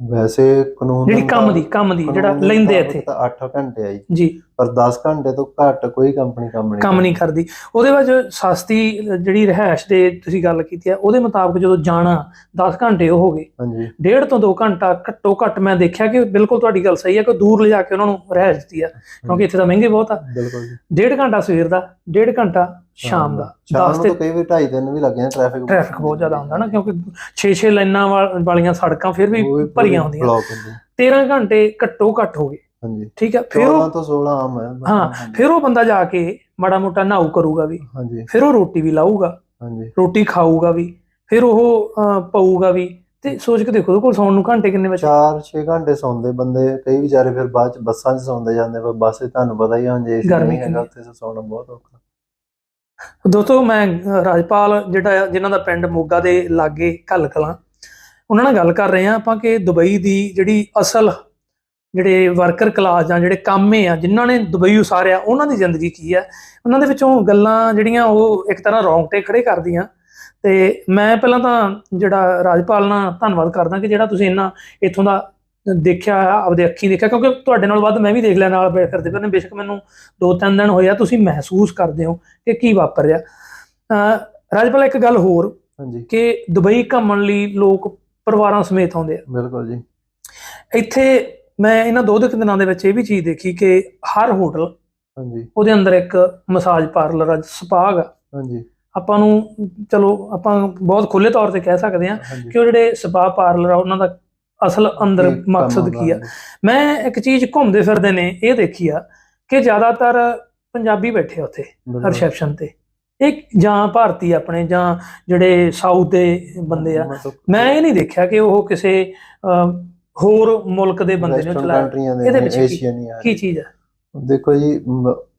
ਵੈਸੇ ਕਾਨੂੰਨ ਜਿਹੜੀ ਕੰਮ ਦੀ ਕੰਮ ਦੀ ਜਿਹੜਾ ਲੈਂਦੇ ਇੱਥੇ। ਤਾਂ 8 ਘੰਟੇ ਆ ਜੀ। ਪਰ 10 ਘੰਟੇ ਤੋਂ ਘੱਟ ਕੋਈ ਕੰਪਨੀ ਕੰਮ ਨਹੀਂ ਕੰਮ ਨਹੀਂ ਕਰਦੀ। ਉਹਦੇ ਵਿੱਚ ਸਸਤੀ ਜਿਹੜੀ ਰਹਿائش ਦੇ ਤੁਸੀਂ ਗੱਲ ਕੀਤੀ ਆ ਉਹਦੇ ਮੁਤਾਬਕ ਜਦੋਂ ਜਾਣਾ 10 ਘੰਟੇ ਹੋ ਗਏ। ਹਾਂਜੀ। ਡੇਢ ਤੋਂ 2 ਘੰਟਾ ਘੱਟੋ ਘੱਟ ਮੈਂ ਦੇਖਿਆ ਕਿ ਬਿਲਕੁਲ ਤੁਹਾਡੀ ਗੱਲ ਸਹੀ ਹੈ ਕਿ ਦੂਰ ਲਿਜਾ ਕੇ ਉਹਨਾਂ ਨੂੰ ਰਹਿائش ਦਿੱਤੀ ਆ ਕਿਉਂਕਿ ਇੱਥੇ ਤਾਂ ਮਹਿੰਗੇ ਬਹੁਤ ਆ। ਬਿਲਕੁਲ ਡੇਢ ਘੰਟਾ ਸਵੇਰ ਦਾ ਡੇਢ ਘੰਟਾ ਸ਼ਾਮ ਦਾ। 10 ਤੇ ਕਈ ਵੀ 2.5 ਦਿਨ ਵੀ ਲੱਗਿਆ ਟ੍ਰੈਫਿਕ ਟ੍ਰੈਫਿਕ ਬਹੁਤ। ਜ਼ਿਆਦਾ ਹੁੰਦਾ ਨਾ ਕਿਉਂਕਿ 6-6 ਲਾਈਨਾਂ ਵਾਲੀਆਂ ਸੜਕਾਂ ਫਿਰ ਵੀ ਭਰੀਆਂ ਹੁੰਦੀਆਂ। 13 ਘੰਟੇ ਘੱਟੋ ਘੱਟ ਹੋ ਗਏ। ਹਾਂਜੀ। ਠੀਕ ਹੈ ਫਿਰ 14 ਉਹ ਤੋਂ 16 ਆਮ ਹੈ ਹਾਂ, ਫਿਰ ਉਹ ਬੰਦਾ ਜਾ ਕੇ ਮਾੜਾ ਮੋਟਾ ਨਹਾਊ ਕਰੂਗਾ ਵੀ। ਹਾਂਜੀ। ਫਿਰ ਉਹ ਰੋਟੀ ਵੀ ਲਾਊਗਾ। ਹਾਂਜੀ। ਰੋਟੀ ਖਾਊਗਾ ਵੀ। ਫਿਰ ਉਹ ਅਹ, ਪਊਗਾ ਵੀ। ਤੇ ਸੋਚ ਕੇ ਦੇਖੋ ਉਹਦੇ ਕੋਲ ਸੌਣ ਨੂੰ ਘੰਟੇ ਕਿੰਨੇ ਬਚੇ? 4-6 ਘੰਟੇ ਸੌਂਦੇ ਬੰਦੇ। ਕਈ ਵਿਚਾਰੇ ਫਿਰ ਬਾਅਦ ਚ ਬੱਸਾਂ 'ਚ ਸੌਂਦੇ ਜਾਂਦੇ ਪਰ ਬੱਸ 'ਚ ਤੁਹਾਨੂੰ ਪਤਾ ਹੀ ਹੁਣ ਜੇ AC ਗਰਮੀ ਨਹੀਂ ਹੈਗਾ ਕਿੰਨੀ। ਉੱਥੇ ਸੌਣਾ ਬਹੁਤ ਔਖਾ। ਦੋਸਤੋ ਮੈਂ ਅਹ, ਰਾਜਪਾਲ ਜਿਹੜਾ ਜਿਨ੍ਹਾਂ ਦਾ ਪਿੰਡ ਮੋਗਾ ਦੇ ਲਾਗੇ ਘੱਲ ਕਲਾਂ ਉਹਨਾਂ ਨਾਲ ਗੱਲ ਕਰ ਰਹੇ ਹਾਂ ਆਪਾਂ ਕਿ ਦੁਬਈ ਦੀ ਜਿਹੜੀ ਅਸਲ ਜਿਹੜੇ ਵਰਕਰ ਕਲਾਸ ਜਾਂ ਜਿਹੜੇ ਕਾਮੇ ਆ ਜਿਨ੍ਹਾਂ ਨੇ ਦੁਬਈ ਉਸਾਰਿਆ ਉਹਨਾਂ ਦੀ ਜ਼ਿੰਦਗੀ ਕੀ ਹੈ ਉਹਨਾਂ ਦੇ ਵਿੱਚੋਂ ਗੱਲਾਂ ਜਿਹੜੀਆਂ ਉਹ ਇੱਕ ਤਰ੍ਹਾਂ ਰੌਂਗਟੇ ਖੜੇ ਕਰਦੀਆਂ। ਤੇ ਮੈਂ ਪਹਿਲਾਂ ਤਾਂ ਜਿਹੜਾ ਰਾਜਪਾਲ ਨਾਲ ਧੰਨਵਾਦ ਕਰਦਾ ਕਿ ਜਿਹੜਾ ਤੁਸੀਂ ਇਹਨਾਂ ਇੱਥੋਂ ਦਾ ਦੇਖਿਆ ਆਪਦੇ ਅੱਖੀਂ ਦੇਖਿਆ ਕਿਉਂਕਿ ਤੁਹਾਡੇ ਨਾਲ ਵੱਧ ਮੈਂ ਵੀ ਦੇਖ ਲਿਆ ਨਾਲ ਬੈਠ ਕਰਦੇ ਨੇ। ਬੇਸ਼ੱਕ ਮੈਨੂੰ ਦੋ ਤਿੰਨ ਦਿਨ ਹੋਇਆ ਤੁਸੀਂ ਮਹਿਸੂਸ ਕਰਦੇ ਹੋ ਕਿ ਕੀ ਵਾਪਰ ਰਿਹਾ। ਰਾਜਪਾਲ ਇੱਕ ਗੱਲ ਹੋਰ ਹਾਂਜੀ। ਕਿ ਦੁਬਈ ਘੁੰਮਣ ਲਈ ਲੋਕ ਪਰਿਵਾਰਾਂ ਸਮੇਤ ਆਉਂਦੇ ਆ। ਬਿਲਕੁਲ ਜੀ। ਇੱਥੇ ਮੈਂ ਇਹਨਾਂ ਦੋ ਦਿਨ ਦਿਨਾਂ ਦੇ ਵਿੱਚ ਇਹ ਵੀ ਚੀਜ਼ ਦੇਖੀ ਕਿ ਹਰ ਹੋਟਲ ਹਾਂਜੀ। ਉਹਦੇ ਅੰਦਰ ਇੱਕ ਮਸਾਜ ਪਾਰਲਰ ਆ ਸਪਾ ਗਾ। ਹਾਂਜੀ। ਆਪਾਂ ਨੂੰ ਚਲੋ ਆਪਾਂ ਬਹੁਤ ਖੁੱਲੇ ਤੌਰ ਤੇ ਕਹਿ ਸਕਦੇ ਹਾਂ ਕਿ ਉਹ ਜਿਹੜੇ ਸਪਾ ਪਾਰਲਰ ਆ ਉਹਨਾਂ ਦਾ ਅਸਲ ਅੰਦਰ ਮਕਸਦ ਕੀ ਆ। ਮੈਂ ਇੱਕ ਚੀਜ਼ ਘੁੰਮਦੇ ਫਿਰਦੇ ਨੇ ਇਹ ਦੇਖੀ ਆ ਕਿ ਜ਼ਿਆਦਾਤਰ ਪੰਜਾਬੀ ਬੈਠੇ ਉੱਥੇ। ਰਿਸੈਪਸ਼ਨ ਤੇ। ਇਹ ਜਾਂ ਭਾਰਤੀ ਆਪਣੇ ਜਾਂ ਜਿਹੜੇ ਸਾਊਥ ਦੇ ਬੰਦੇ ਆ। ਮੈਂ ਇਹ ਨਹੀਂ ਦੇਖਿਆ ਕਿ ਉਹ ਕਿਸੇ ਹੋਰ ਮੁਲਕ ਦੇ ਬੰਦੇ ਨੇ ਚਲਾਇਆ ਕੰਟਰੀਆਂ ਦੇ ਇਹਦੇ ਵਿੱਚ ਕੀ- ਏਸ਼ੀਅਨ ਹੀ ਆ ਕੀ ਚੀਜ਼ ਹੈ ਦੇਖੋ ਜੀ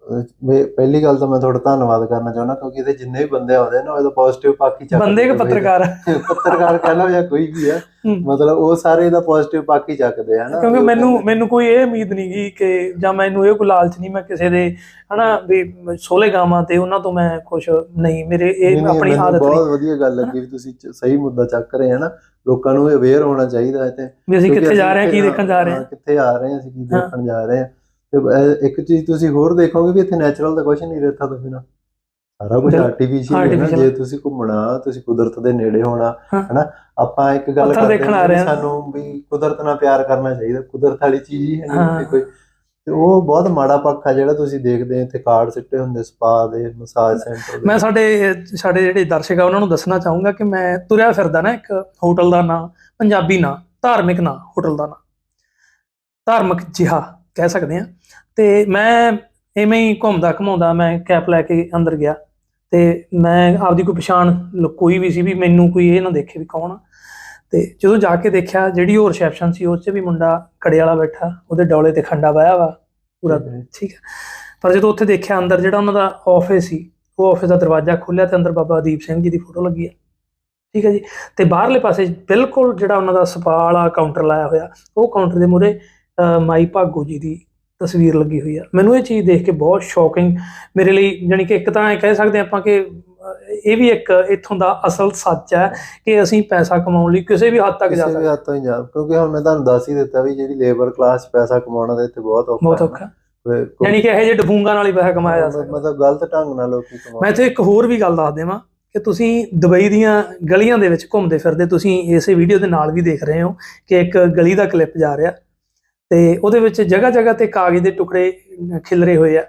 ਮ- ਪਹਿਲੀ ਗੱਲ ਤਾਂ ਮੈਂ ਤੁਹਾਡਾ ਧੰਨਵਾਦ ਕਰਨਾ ਚਾਹੁੰਦਾ ਕਿਉਂਕਿ ਇਹਦੇ ਜਿੰਨੇ ਵੀ ਬੰਦੇ ਆਉਂਦੇ ਨੇ ਉਹਦਾ ਪੋਜ਼ਿਟਿਵ ਪੱਖ ਹੀ ਚੱਕਦੇ ਬੰਦੇ ਕਿ। ਪੱਤਰਕਾਰ ਪੱਤਰਕਾਰ ਕਹਿ ਲਓ ਜਾਂ ਕੋਈ ਵੀ ਹੈ। ਮਤਲਬ ਉਹ ਸਾਰੇ ਇਹਦਾ ਪੋਜ਼ਿਟਿਵ ਪੱਖ ਹੀ ਚੱਕਦੇ ਆ ਨਾ ਕਿਉਂਕਿ ਮੈਨੂੰ ਮੈਨੂੰ ਕੋਈ ਇਹ ਉਮੀਦ ਨਹੀਂ ਗਈ ਕਿ ਜਾਂ ਮੈਨੂੰ ਇਹ ਕੋਈ ਲਾਲਚ ਨਹੀਂ ਮੈਂ ਕਿਸੇ ਦੇ ਹਨਾ ਵੀ ਸੋਲੇ ਗਾਵਾਂ ਤੇ ਉਹਨਾਂ ਤੋਂ ਮੈਂ ਕੁਝ ਨਹੀਂ ਮੇਰੇ ਇਹ ਆਪਣੀ ਆਦਤ ਬਹੁਤ ਨਹੀਂ ਵਧੀਆ ਗੱਲ ਲੱਗੀ ਵੀ ਤੁਸੀਂ ਸਹੀ ਮੁੱਦਾ ਚੱਕ ਰਹੇ ਆ ਨਾ ਲੋਕਾਂ ਨੂੰ ਅਵੇਅਰ ਹੋਣਾ ਚਾਹੀਦਾ ਹੈ ਤੇ ਵੀ ਅਸੀਂ ਕਿੱਥੇ ਜਾ ਰਹੇ ਹਾਂ ਕੀ ਦੇਖਣ ਜਾ ਰਹੇ ਹਾਂ ਕਿੱਥੇ ਆ ਰਹੇ ਹਾਂ ਅਸੀਂ ਕੀ। ਦੇਖਣ ਜਾ ਰਹੇ ਹਾਂ ਤੇ ਇੱਕ ਚੀਜ਼ ਤੁਸੀਂ ਹੋਰ ਦੇਖੋਗੇ ਵੀ ਇੱਥੇ ਨੈਚੁਰਲ ਦਾ ਕੁਝ ਨਹੀਂ ਰਹਿਤਾ ਤੋਂ ਬਿਨਾ ਸਾਰਾ ਕੁਝ ਆਰਟੀਫੀਸ਼ੀਅਲ ਹੈ। ਜੇ ਤੁਸੀਂ ਘੁੰਮਣਾ ਤੁਸੀਂ ਕੁਦਰਤ ਦੇ ਨੇੜੇ ਹੋਣਾ ਹਾਂ। ਹਨਾ? ਆਪਾਂ ਇੱਕ ਗੱਲ ਕਰਦੇ ਹਾਂ। ਸਾਨੂੰ ਵੀ ਕੁਦਰਤ ਨਾਲ ਪਿਆਰ ਕਰਨਾ ਚਾਹੀਦਾ। ਕੁਦਰਤ ਵਾਲੀ ਚੀਜ਼ ਹੀ ਹੈ ਨਹੀਂ ਕੋਈ। ਤੇ ਉਹ ਬਹੁਤ ਮਾੜਾ ਪੱਖ ਆ ਜਿਹੜਾ ਤੁਸੀਂ ਦੇਖਦੇ ਇੱਥੇ ਕਾਰਡ ਸਿੱਟੇ ਹੁੰਦੇ ਸਪਾ ਦੇ ਮਸਾਜ ਸੈਂਟਰ ਦੇ। ਮੈਂ ਸਾਡੇ ਸਾਡੇ ਜਿਹੜੇ ਦਰਸ਼ਕ ਆ ਉਹਨਾਂ ਨੂੰ ਦੱਸਣਾ ਚਾਹੂੰਗਾ ਕਿ ਮੈਂ ਤੁਰਿਆ ਫਿਰਦਾ ਨਾ ਇੱਕ ਹੋਟਲ ਦਾ ਨਾਂ ਪੰਜਾਬੀ ਨਾਂ ਧਾਰਮਿਕ ਨਾਂ ਹੋਟਲ ਦਾ ਨਾਂ। ਧਾਰਮਿਕ ਜਿਹਾ। ਕਹਿ ਸਕਦੇ ਆ ਤੇ ਮੈਂ ਐਵੇਂ ਹੀ ਘੁੰਮਦਾ ਘਮਾਉਂਦਾ ਮੈਂ ਕੈਪ ਲੈ ਕੇ ਅੰਦਰ ਗਿਆ ਤੇ ਮੈਂ ਆਪਦੀ ਕੋਈ ਪਛਾਣ ਕੋਈ ਵੀ ਸੀ ਵੀ ਮੈਨੂੰ ਕੋਈ ਇਹ ਨਾ ਦੇਖੇ ਵੀ ਕੌਣ ਆ। ਤੇ ਜਦੋਂ ਜਾ ਕੇ ਦੇਖਿਆ ਜਿਹੜੀ ਉਹ ਰਿਸੈਪਸ਼ਨ ਸੀ ਉਸ 'ਚ ਵੀ ਮੁੰਡਾ ਕੜੇ ਵਾਲਾ ਬੈਠਾ ਉਹਦੇ ਡੋਲੇ ਤੇ ਖੰਡਾ ਵਾਇਆ ਵਾ ਪੂਰਾ ਠੀਕ ਹੈ। ਪਰ ਜਦੋਂ ਉੱਥੇ ਦੇਖਿਆ ਅੰਦਰ ਜਿਹੜਾ ਉਹਨਾਂ ਦਾ ਆਫਿਸ ਸੀ ਉਹ ਆਫਿਸ ਦਾ ਦਰਵਾਜ਼ਾ ਖੁੱਲਿਆ ਤੇ ਅੰਦਰ ਬਾਬਾ ਦੀਪ ਸਿੰਘ ਜੀ ਦੀ ਫੋਟੋ ਲੱਗੀ ਹੈ ਠੀਕ ਹੈ ਜੀ। ਤੇ ਬਾਹਰਲੇ ਪਾਸੇ ਬਿਲਕੁਲ ਜਿਹੜਾ ਉਹਨਾਂ ਦਾ ਸਪਾ ਵਾਲਾ ਕਾਊਂਟਰ ਲਾਇਆ ਹੋਇਆ ਉਹ ਕਾਊਂਟਰ ਦੇ ਅਹ, ਮਾਈ ਭਾਗੋ ਜੀ ਦੀ ਤਸਵੀਰ ਲੱਗੀ ਹੋਈ ਆ ਮੈਨੂੰ ਇਹ ਚੀਜ਼ ਦੇਖ ਕੇ ਬਹੁਤ ਸ਼ੌਕਿੰਗ ਮੇਰੇ ਲਈ ਜਾਣੀ ਕਿ ਇੱਕ ਤਾਂ ਇਹ ਕਹਿ ਸਕਦੇ ਆਪਾਂ ਕਿ ਇਹ ਵੀ ਇੱਕ ਇੱਥੋਂ ਦਾ ਅਸਲ ਸੱਚ ਹੈ ਕਿ ਅਸੀਂ ਪੈਸਾ ਕਮਾਉਣ ਲਈ ਕਿਸੇ ਵੀ ਹੱਦ ਤੱਕ ਜਾ ਸਕਦੇ ਹਾਂ। ਤੋਂ ਜਾ ਕਿਉਂਕਿ ਹੁਣ ਮੈਂ ਤੁਹਾਨੂੰ ਦੱਸ ਹੀ ਦਿੱਤਾ ਵੀ ਜਿਹੜੀ ਲੇਬਰ ਕਲਾਸ ਪੈਸਾ ਕਮਾਉਣਾ ਦੇ ਇੱਥੇ ਬਹੁਤ ਔਖਾ ਬਹੁਤ। ਔਖਾ ਯਾਨੀ ਕਿ ਇਹ ਜਿਹੇ ਡਫੂੰਗਾ ਨਾਲ ਹੀ ਪੈਸਾ ਕਮਾਇਆ ਜਾ ਸਕਦਾ ਮਤਲਬ ਗਲਤ ਢੰਗ ਨਾਲ ਲੋਕੀ ਮੈਂ ਕਮਾਉਂਦੇ ਇੱਥੇ ਇੱਕ ਹੋਰ ਵੀ ਗੱਲ ਦੱਸ ਦੇਵਾਂ ਕਿ ਤੁਸੀਂ ਦੁਬਈ ਦੀਆਂ ਗਲੀਆਂ ਦੇ ਵਿੱਚ ਘੁੰਮਦੇ ਫਿਰਦੇ ਤੁਸੀਂ ਇਸੇ ਵੀਡੀਓ ਦੇ ਨਾਲ ਵੀ ਦੇਖ ਰਹੇ ਹੋ ਕਿ ਇੱਕ ਗਲੀ ਦਾ ਕਲਿੱਪ ਜਾ ਰਿਹਾ ਤੇ ਉਹਦੇ ਵਿੱਚ ਜਗ੍ਹਾ ਜਗ੍ਹਾ ਤੇ ਕਾਗਜ਼ ਦੇ ਟੁਕੜੇ ਖਿਲਰੇ ਹੋਏ ਆ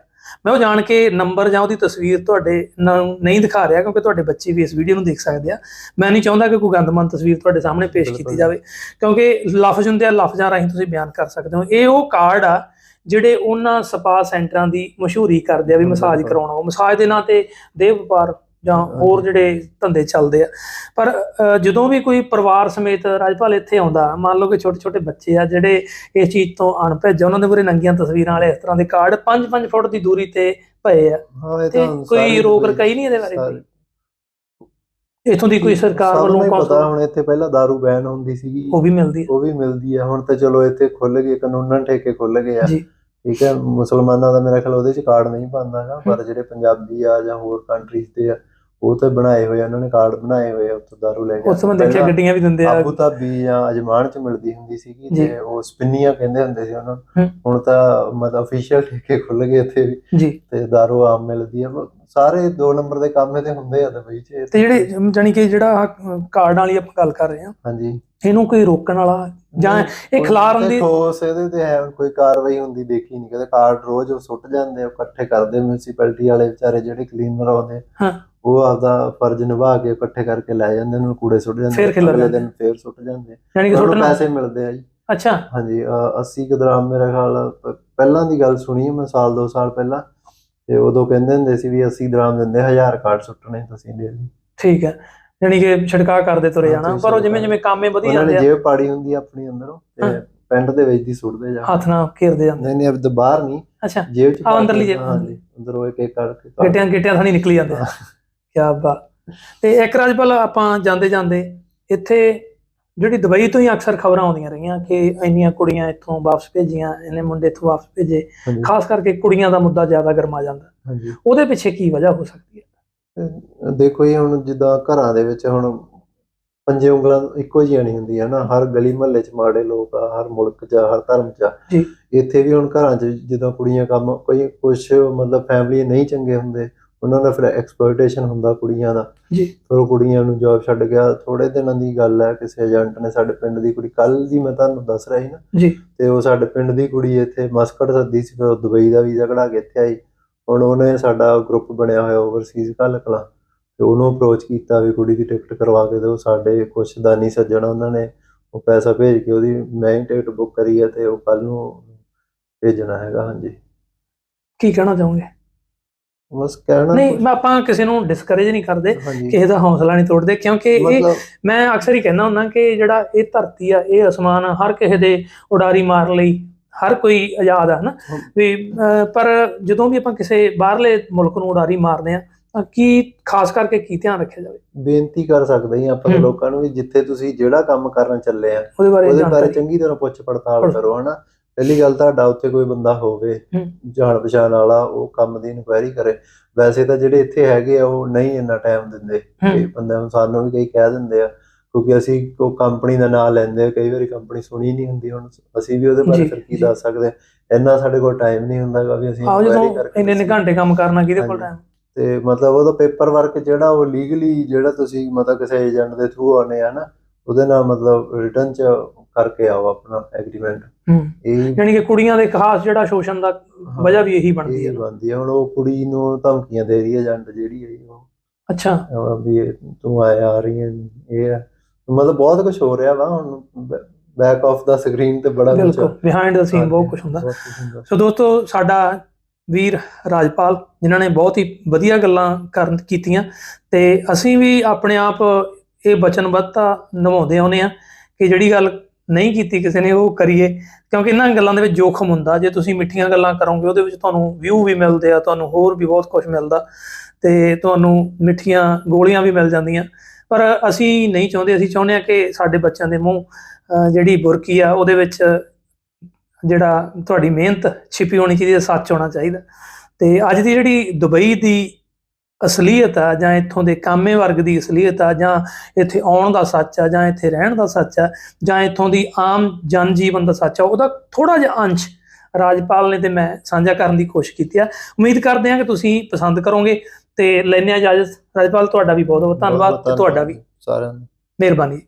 ਮੈਂ ਉਹ ਜਾਣ ਕੇ ਨੰਬਰ ਜਾਂ ਉਹਦੀ ਤਸਵੀਰ ਤੁਹਾਡੇ ਨੂੰ ਨਹੀਂ ਦਿਖਾ ਰਿਹਾ ਕਿਉਂਕਿ ਤੁਹਾਡੇ ਬੱਚੇ ਵੀ ਇਸ ਵੀਡੀਓ ਨੂੰ ਦੇਖ ਸਕਦੇ ਆ ਮੈਂ ਨਹੀਂ ਚਾਹੁੰਦਾ ਕਿ ਕੋਈ ਗੰਦਮੰਦ ਤਸਵੀਰ ਤੁਹਾਡੇ ਸਾਹਮਣੇ ਪੇਸ਼ ਕੀਤੀ। ਜਾਵੇ ਕਿਉਂਕਿ ਲਫ਼ਜ਼ ਹੁੰਦੇ ਆ ਲਫ਼ਜ਼ਾਂ ਰਾਹੀਂ ਤੁਸੀਂ ਬਿਆਨ ਕਰ ਸਕਦੇ ਹੋ ਇਹ ਉਹ ਕਾਰਡ ਆ ਜਿਹੜੇ ਉਹਨਾਂ ਸਪਾ ਸੈਂਟਰਾਂ ਦੀ ਮਸ਼ਹੂਰੀ ਕਰਦੇ ਆ ਵੀ ਮਸਾਜ। ਕਰਾਉਣਾ ਉਹ ਮਸਾਜ ਦੇ ਨਾਂ ਤੇ ਦੇਹ ਵਪਾਰ ਜਾਂ ਹੋਰ। ਜਿਹੜੇ ਧੰਦੇ ਚੱਲਦੇ ਆ। ਪਰ ਜਦੋਂ ਵੀ ਕੋਈ ਪਰਿਵਾਰ ਸਮੇਤ ਰਾਜਪਾਲ ਇੱਥੇ ਆਉਂਦਾ ਮੰਨ ਲਓ ਕਿ ਛੋਟੇ ਛੋਟੇ ਬੱਚੇ ਆ ਜਿਹੜੇ ਇਸ ਚੀਜ਼ ਤੋਂ ਅਣਭਿੱਜ ਆ ਉਹਨਾਂ ਦੇ ਮੂਹਰੇ ਨੰਗੀਆਂ ਤਸਵੀਰਾਂ ਵਾਲੇ ਇਸ ਤਰ੍ਹਾਂ ਦੇ ਕਾਰਡ 5-5 ਫੁੱਟ ਦੀ ਦੂਰੀ ਤੇ ਪਏ ਆ। ਤੇ ਕੋਈ ਰੋਕ ਰਕਾਈ ਨਹੀਂ ਇਹਦੇ ਬਾਰੇ? ਇੱਥੋਂ ਦੀ ਕੋਈ ਸਰਕਾਰ ਵੱਲੋਂ ਪਤਾ ਹੁਣ ਇੱਥੇ ਪਹਿਲਾਂ दारू ਬੈਨ ਹੁੰਦੀ ਸੀਗੀ। ਉਹ ਵੀ ਮਿਲਦੀ ਉਹ ਵੀ ਮਿਲਦੀ ਹੈ ਹੁਣ ਤਾਂ ਚਲੋ ਇੱਥੇ ਖੁੱਲ ਗਏ ਕਾਨੂੰਨ ਠੇਕੇ ਖੁੱਲ ਗਏ ਆ। ਠੀਕ ਹੈ ਮੁਸਲਮਾਨਾਂ ਦਾ ਮੇਰਾ ਖਿਆਲ ਉਹਦੇ ਚ ਕਾਰਡ ਨਹੀਂ ਬਣਦਾਗਾ ਪਰ ਜਿਹੜੇ ਪੰਜਾਬੀ ਆ ਜਾਂ ਹੋਰ ਕੰਟਰੀਜ਼ ਦੇ ਆ ਉਹ ਤਾਂ ਬਣਾਏ ਹੋਏ ਆ ਉਹਨਾਂ ਨੇ ਕਾਰਡ ਬਣਾਏ ਹੋਏ ਆ ਉੱਥੋਂ ਦਾਰੂ ਲੈ ਕੇ ਉਸ ਸਮੇਂ ਦੇਖਿਆ ਗੱਡੀਆਂ ਵੀ ਦਿੰਦੇ ਆ ਆਬੂ ਧਾਬੀ ਜਾਂ ਅਜਮਾਨ ਚ ਮਿਲਦੀ ਹੁੰਦੀ ਸੀਗੀ। ਤੇ ਉਹ ਸਪਿੰਨੀਆਂ ਕਹਿੰਦੇ ਹੁੰਦੇ ਸੀ ਉਹਨਾਂ। ਨੂੰ ਹੁਣ ਤਾਂ ਮਤਲਬ ਅਫੀਸ਼ੀਅਲ ਠੇਕੇ ਖੁੱਲ ਗਏ ਇੱਥੇ ਵੀ ਤੇ ਦਾਰੂ ਆਮ ਮਿਲਦੀ ਆ ਸਾਰੇ ਦੋ ਨੰਬਰ ਦੇ ਕੰਮ ਇਹਦੇ ਹੁੰਦੇ ਆ ਦੁਬਈ ਚ ਤੇ ਜਿਹੜੇ ਜਾਨੀ ਕਿ ਜਿਹੜਾ ਕਾਰਡਾਂ ਵਾਲੀ ਆਪਾਂ ਗੱਲ ਕਰ ਰਹੇ ਹਾਂ ਹਾਂਜੀ ਇਹਨੂੰ ਕੋਈ ਰੋਕਣ ਵਾਲਾ ਜਾਂ ਇਹ ਖਿਲਾਰਨ ਦੀ ਠੋਸ ਇਹਦੇ ਤੇ ਹੈ ਕੋਈ ਕਾਰਵਾਈ ਹੁੰਦੀ ਦੇਖੀ ਨਹੀਂ ਕਦੇ ਕਾਰਡ ਰੋਜ਼ ਉਹ ਸੁੱਟ ਜਾਂਦੇ ਆ ਇਕੱਠੇ ਕਰਦੇ ਮਿਊਨਿਸਪੈਲਿਟੀ ਵਾਲੇ ਵਿਚਾਰੇ ਜਿਹੜੇ ਕਲੀਨਰ ਆਉਂਦੇ ਹਾਂ। ਉਹ ਆਪਦਾ ਫਰਜ਼ ਨਿਭਾ ਕੇ ਇਕੱਠੇ ਕਰਕੇ ਲੈ ਜਾਂਦੇ ਉਹਨਾਂ ਨੂੰ ਕੂੜੇ ਸੁੱਟ ਜਾਂਦੇ ਫਿਰ ਅਗਲੇ। ਦਿਨ ਫੇਰ ਸੁੱਟ ਜਾਂਦੇ ਆ। ਜਾਨੀ ਕਿ ਸੁੱਟਣਾ ਪੈਸੇ ਮਿਲਦੇ ਆ ਜੀ। ਅੱਛਾ। ਹਾਂਜੀ ਅ, 80 ਕੁ ਦਰਾਮ ਮੇਰਾ ਖਿਆਲ ਪਹਿਲਾਂ ਦੀ ਗੱਲ ਸੁਣੀ ਮੈਂ ਸਾਲ ਦੋ ਸਾਲ ਪਹਿਲਾਂ। ਤੇ ਉਦੋਂ ਕਹਿੰਦੇ ਹੁੰਦੇ ਸੀ ਵੀ 80 ਦਰਾਮ ਦਿੰਦੇ 1000 ਕਾਰਡ ਸੁੱਟਣੇ ਤੁਸੀਂ ਡੇਲੀ ਠੀਕ ਹੈ ਜਾਨੀ ਕਿ ਛਿੜਕਾ ਕਰਦੇ ਤੁਰੇ ਜਾਣਾ ਪਰ ਉਹ ਜਿਵੇਂ। ਜਿਵੇਂ ਕਾਮੇ ਵਧੀ ਜਾਂਦੇ ਆ। ਜੇਬ ਪਾੜੀ ਹੁੰਦੀ ਆ ਆਪਣੀ ਅੰਦਰੋਂ ਤੇ। ਪੈਂਟ ਦੇ ਵਿੱਚ ਦੀ ਸੁੱਟਦੇ ਜਾ। ਹੱਥ ਨਾਲ ਘੇਰਦੇ ਜਾਂਦੇ। ਨਹੀਂ ਨਹੀਂ ਅਬ ਬਾਹਰ ਨਹੀਂ। ਅੱਛਾ। ਜੇਬ ਚ ਪਾ ਅੰਦਰਲੀ ਜੇਬ। ਹਾਂਜੀ ਅੰਦਰੋਂ ਇੱਕ ਇੱਕ ਕਰਕੇ ਗਿੱਟਿਆਂ ਗਿੱਟਿਆਂ ਥਾਣੀ ਨਿਕਲੀ ਜਾਂਦੇ ਆ। ਕਿਆ ਬਾਤ। ਤੇ ਇੱਕ ਰਾਜਪਾਲ ਆਪਾਂ ਜਾਂਦੇ ਜਾਂਦੇ ਇੱਥੇ ਜਿਹੜੀ ਦੁਬਈ ਤੋਂ ਹੀ ਅਕਸਰ ਖਬਰਾਂ ਆਉਂਦੀਆਂ ਰਹੀਆਂ ਕਿ ਇੰਨੀਆਂ ਕੁੜੀਆਂ ਇੱਥੋਂ ਵਾਪਸ ਭੇਜੀਆਂ ਇਹਨੇ ਮੁੰਡੇ ਇੱਥੋਂ ਵਾਪਸ ਭੇਜੇ। ਖਾਸ ਕਰਕੇ ਕੁੜੀਆਂ ਦਾ ਮੁੱਦਾ ਜ਼ਿਆਦਾ ਗਰਮਾ ਜਾਂਦਾ। ਉਹਦੇ ਪਿੱਛੇ ਕੀ ਵਜ੍ਹਾ ਹੋ ਸਕਦੀ ਹੈ? ਦੇਖੋ ਜੀ ਹੁਣ ਜਿੱਦਾਂ ਘਰਾਂ ਦੇ ਵਿੱਚ ਹੁਣ ਪੰਜੇ ਉਂਗਲਾਂ ਇੱਕੋ ਜਿਹੀਆਂ ਨਹੀਂ ਹੁੰਦੀਆਂ ਨਾ ਹਰ ਗਲੀ ਮਹੱਲੇ 'ਚ ਮਾੜੇ ਲੋਕ ਆ ਹਰ ਮੁਲਕ 'ਚ ਹਰ ਧਰਮ 'ਚ। ਇੱਥੇ ਵੀ ਹੁਣ ਘਰਾਂ 'ਚ ਜਿੱਦਾਂ ਕੁੜੀਆਂ ਕੰਮ ਕੋਈ ਕੁਝ ਮਤਲਬ ਫੈਮਿਲੀ ਨਹੀਂ ਚੰਗੇ ਹੁੰਦੇ। ਉਹਨਾਂ ਦਾ ਫਿਰ ਐਕਸਪਲੋਇਟੇਸ਼ਨ ਹੁੰਦਾ ਕੁੜੀਆਂ ਦਾ। ਜੀ। ਫਿਰ ਉਹ ਕੁੜੀਆਂ ਨੂੰ ਜੌਬ ਛੱਡ ਗਿਆ। ਥੋੜੇ ਦਿਨਾਂ ਦੀ ਗੱਲ ਹੈ ਕਿਸੇ ਏਜੰਟ ਨੇ ਸਾਡੇ ਪਿੰਡ ਦੀ ਕੁੜੀ ਕੱਲ ਦੀ ਮੈਂ ਤੁਹਾਨੂੰ ਦੱਸ ਰਿਹਾ ਸੀ ਨਾ। ਜੀ। ਤੇ ਉਹ ਸਾਡੇ ਪਿੰਡ ਦੀ ਕੁੜੀ ਇੱਥੇ ਮਸਕਟ ਸੱਦੀ ਸੀ ਫਿਰ ਉਹ ਦੁਬਈ ਦਾ ਵੀਜ਼ਾ ਕਢਾ ਕੇ ਇੱਥੇ ਆਈ। ਹੁਣ ਉਹਨੇ ਸਾਡਾ ਗਰੁੱਪ ਬਣਿਆ ਹੋਇਆ ਓਵਰਸੀਜ਼ ਕੱਲ ਕਲਾ ਤੇ ਉਹਨੂੰ ਅਪਰੋਚ ਕੀਤਾ ਵੀ ਕੁੜੀ ਦੀ ਟਿਕਟ ਕਰਵਾ ਕੇ ਦਿਓ। ਸਾਡੇ ਕੁਛ ਦਾਨੀ ਸੱਜਣ ਉਹਨਾਂ ਨੇ ਉਹ ਪੈਸਾ ਭੇਜ ਕੇ ਉਹਦੀ ਮੈਂ ਟਿਕਟ ਬੁੱਕ ਕਰੀ ਹੈ ਤੇ ਉਹ ਕੱਲ ਨੂੰ ਭੇਜਣਾ ਹੈਗਾ ਹਾਂਜੀ। ਕੀ ਕਹਿਣਾ ਚਾਹੋਗੇ? ਬਸ ਕਹਿਣਾ ਨਹੀਂ ਮੈਂ ਆਪਾਂ ਕਿਸੇ ਨੂੰ ਡਿਸਕਰੇਜ ਨਹੀਂ ਕਰਦੇ ਕਿਸੇ ਦਾ ਹੌਸਲਾ ਨਹੀਂ ਤੋੜਦੇ ਕਿਉਂਕਿ ਇਹ ਮੈਂ ਅਕਸਰ ਹੀ ਕਹਿੰਦਾ ਹੁੰਦਾ ਕਿ ਜਿਹੜਾ ਇਹ ਧਰਤੀ ਆ ਇਹ ਅਸਮਾਨ ਹਰ ਕਿਸੇ ਦੇ ਉਡਾਰੀ ਮਾਰਨ ਲਈ ਹਰ ਕੋਈ ਆਜ਼ਾਦ ਆ ਹਨਾ। ਵੀ ਪਰ ਜਦੋਂ ਵੀ ਆਪਾਂ ਕਿਸੇ ਬਾਹਰਲੇ ਮੁਲਕ ਨੂੰ ਉਡਾਰੀ ਮਾਰਦੇ ਆ ਤਾਂ ਕੀ ਖਾਸ ਕਰਕੇ ਕੀ ਧਿਆਨ ਰੱਖਿਆ ਜਾਵੇ? ਬੇਨਤੀ ਕਰ ਸਕਦੇ ਹਾਂ ਆਪਾਂ। ਲੋਕਾਂ ਨੂੰ ਵੀ ਜਿੱਥੇ ਤੁਸੀਂ ਜਿਹੜਾ ਕੰਮ ਕਰਨ ਚੱਲੇ ਆ ਉਹਦੇ ਬਾਰੇ ਚੰਗੀ ਤਰ੍ਹਾਂ ਪੁੱਛ ਪੜਤਾਲ ਕਰੋ ਹਨਾ? ਪਹਿਲੀ ਗੱਲ ਤੁਹਾਡਾ ਉੱਥੇ ਕੋਈ ਬੰਦਾ ਹੋਵੇ। ਜਾਣ ਪਛਾਣ ਵਾਲਾ ਉਹ ਕੰਮ ਦੀ ਇਨਕੁਆਇਰੀ ਕਰੇ ਵੈਸੇ ਤਾਂ ਜਿਹੜੇ ਇੱਥੇ ਹੈਗੇ ਆ ਉਹ ਨਹੀਂ ਇੰਨਾ ਟਾਈਮ ਦਿੰਦੇ। ਕਈ ਬੰਦਿਆਂ ਨੂੰ ਸਾਨੂੰ ਵੀ ਕਈ ਕਹਿ ਦਿੰਦੇ ਆ ਕਿਉਂਕਿ ਅਸੀਂ ਕੋ ਕੰਪਨੀ ਦਾ ਨਾਮ ਲੈਂਦੇ ਆ ਕਈ ਵਾਰੀ ਕੰਪਨੀ ਸੁਣੀ ਨਹੀਂ ਹੁੰਦੀ ਹੁਣ ਅਸੀਂ ਵੀ ਉਹਦੇ ਬਾਰੇ ਫਿਰ ਕੀ। ਦੱਸ ਸਕਦੇ ਆ ਇੰਨਾ ਸਾਡੇ ਕੋਲ ਟਾਈਮ ਨਹੀਂ ਹੁੰਦਾਗਾ ਵੀ ਅਸੀਂ ਜਦੋਂ ਕਰਕੇ ਇੰਨੇ ਇੰਨੇ। ਘੰਟੇ ਕੰਮ ਕਰਨਾ ਕਿਹਦੇ ਕੋਲ। ਟਾਈਮ ਤੇ ਮਤਲਬ ਉਹਦਾ ਪੇਪਰ ਵਰਕ ਜਿਹੜਾ ਉਹ ਲੀਗਲੀ ਜਿਹੜਾ ਤੁਸੀਂ ਮਤਲਬ ਕਿਸੇ ਏਜੰਟ ਦੇ ਥਰੂ ਆਉਣੇ ਆ ਨਾ ਉਹਦੇ ਨਾਲ ਮਤਲਬ ਰਿਟਰਨ ਚ ਕਰਕੇ ਆਓ ਆਪਣਾ ਐਗਰੀਮੈਂਟ ਹੂੰ। ਇਹ ਯਾਨੀ ਕਿ ਕੁੜੀਆਂ ਦੇ ਖਾਸ ਜਿਹੜਾ ਸ਼ੋਸ਼ਣ ਦਾ ਵਜ੍ਹਾ ਵੀ ਇਹੀ ਬਣਦੀ ਹੈ ਬਣਦੀ ਹੈ ਹੁਣ ਉਹ ਕੁੜੀ ਨੂੰ ਧਮਕੀਆਂ ਦੇ ਰਹੀ ਹੈ ਏਜੰਟ ਜਿਹੜੀ ਹੈ ਉਹ। ਅੱਛਾ। ਵੀ ਤੂੰ ਆਇਆ ਆ ਰਹੀ ਹੈ ਇਹ ਮਤਲਬ ਬਹੁਤ ਕੁਝ ਹੋ ਰਿਹਾ ਵਾ ਹੁਣ ਬੈਕ ਆਫ ਦਾ ਸਕਰੀਨ ਤੇ ਬੜਾ ਕੁਝ ਬਿਲਕੁਲ ਬਿਹਾਈਂਡ ਦਾ ਸੀਨ ਬਹੁਤ ਕੁਝ ਹੁੰਦਾ। ਸੋ ਦੋਸਤੋ ਸਾਡਾ ਵੀਰ ਰਾਜਪਾਲ ਜਿਨ੍ਹਾਂ ਨੇ ਬਹੁਤ ਹੀ ਵਧੀਆ ਗੱਲਾਂ ਕਰਨ ਕੀਤੀਆਂ ਤੇ ਅਸੀਂ ਵੀ ਆਪਣੇ ਆਪ ਇਹ ਵਚਨਬੱਧਤਾ ਨਿਭਾਉਂਦੇ ਆਉਂਦੇ ਆ ਕਿ ਜਿਹੜੀ ਗੱਲ ਨਹੀਂ ਕੀਤੀ ਕਿਸੇ ਨੇ ਉਹ ਕਰੀਏ, ਕਿਉਂਕਿ ਇਹਨਾਂ ਗੱਲਾਂ ਦੇ ਵਿੱਚ ਜੋਖਮ ਹੁੰਦਾ। ਜੇ ਤੁਸੀਂ ਮਿੱਠੀਆਂ ਗੱਲਾਂ ਕਰੋਗੇ, ਉਹਦੇ ਵਿੱਚ ਤੁਹਾਨੂੰ ਵਿਊ ਵੀ ਮਿਲਦੇ ਆ, ਤੁਹਾਨੂੰ ਹੋਰ ਵੀ ਬਹੁਤ ਕੁਝ ਮਿਲਦਾ ਤੇ ਤੁਹਾਨੂੰ ਮਿੱਠੀਆਂ ਗੋਲੀਆਂ ਵੀ ਮਿਲ ਜਾਂਦੀਆਂ। ਪਰ ਅਸੀਂ ਨਹੀਂ ਚਾਹੁੰਦੇ, ਅਸੀਂ ਚਾਹੁੰਦੇ ਆ ਕਿ ਸਾਡੇ ਬੱਚਿਆਂ ਦੇ ਮੂੰਹ ਜਿਹੜੀ ਬੁਰਕੀ ਆ, ਉਹਦੇ ਵਿੱਚ ਜਿਹੜਾ ਤੁਹਾਡੀ ਮਿਹਨਤ ਛਿਪੀ ਹੋਣੀ ਚਾਹੀਦੀ ਹੈ, ਸੱਚ ਹੋਣਾ ਚਾਹੀਦਾ। ਤੇ ਅੱਜ ਦੀ ਜਿਹੜੀ ਦੁਬਈ ਦੀ ਅਸਲੀਅਤ ਆ ਜਾਂ ਇੱਥੋਂ ਦੇ ਕਾਮੇ ਵਰਗ ਦੀ ਅਸਲੀਅਤ ਆ ਜਾਂ ਇੱਥੇ ਆਉਣ ਦਾ ਸੱਚ ਆ ਜਾਂ ਇੱਥੇ ਰਹਿਣ ਦਾ ਸੱਚ ਆ ਜਾਂ ਇੱਥੋਂ ਦੀ ਆਮ ਜਨ ਜੀਵਨ ਦਾ ਸੱਚ ਆ ਉਹਦਾ ਥੋੜਾ ਜਿਹਾ ਅੰਸ਼ ਰਾਜਪਾਲ ਨੇ ਤੇ ਮੈਂ ਸਾਂਝਾ ਕਰਨ ਦੀ ਕੋਸ਼ਿਸ਼ ਕੀਤੀ ਆ। ਉਮੀਦ ਕਰਦੇ ਹਾਂ ਕਿ ਤੁਸੀਂ ਪਸੰਦ ਕਰੋਗੇ ਤੇ ਲੈਣੇ ਇਜਾਜ਼ਤ। ਰਾਜਪਾਲ ਤੁਹਾਡਾ ਵੀ ਬਹੁਤ ਬਹੁਤ ਧੰਨਵਾਦ ਤੇ ਤੁਹਾਡਾ ਵੀ ਸਾਰਿਆਂ ਦਾ ਮਿਹਰਬਾਨੀ।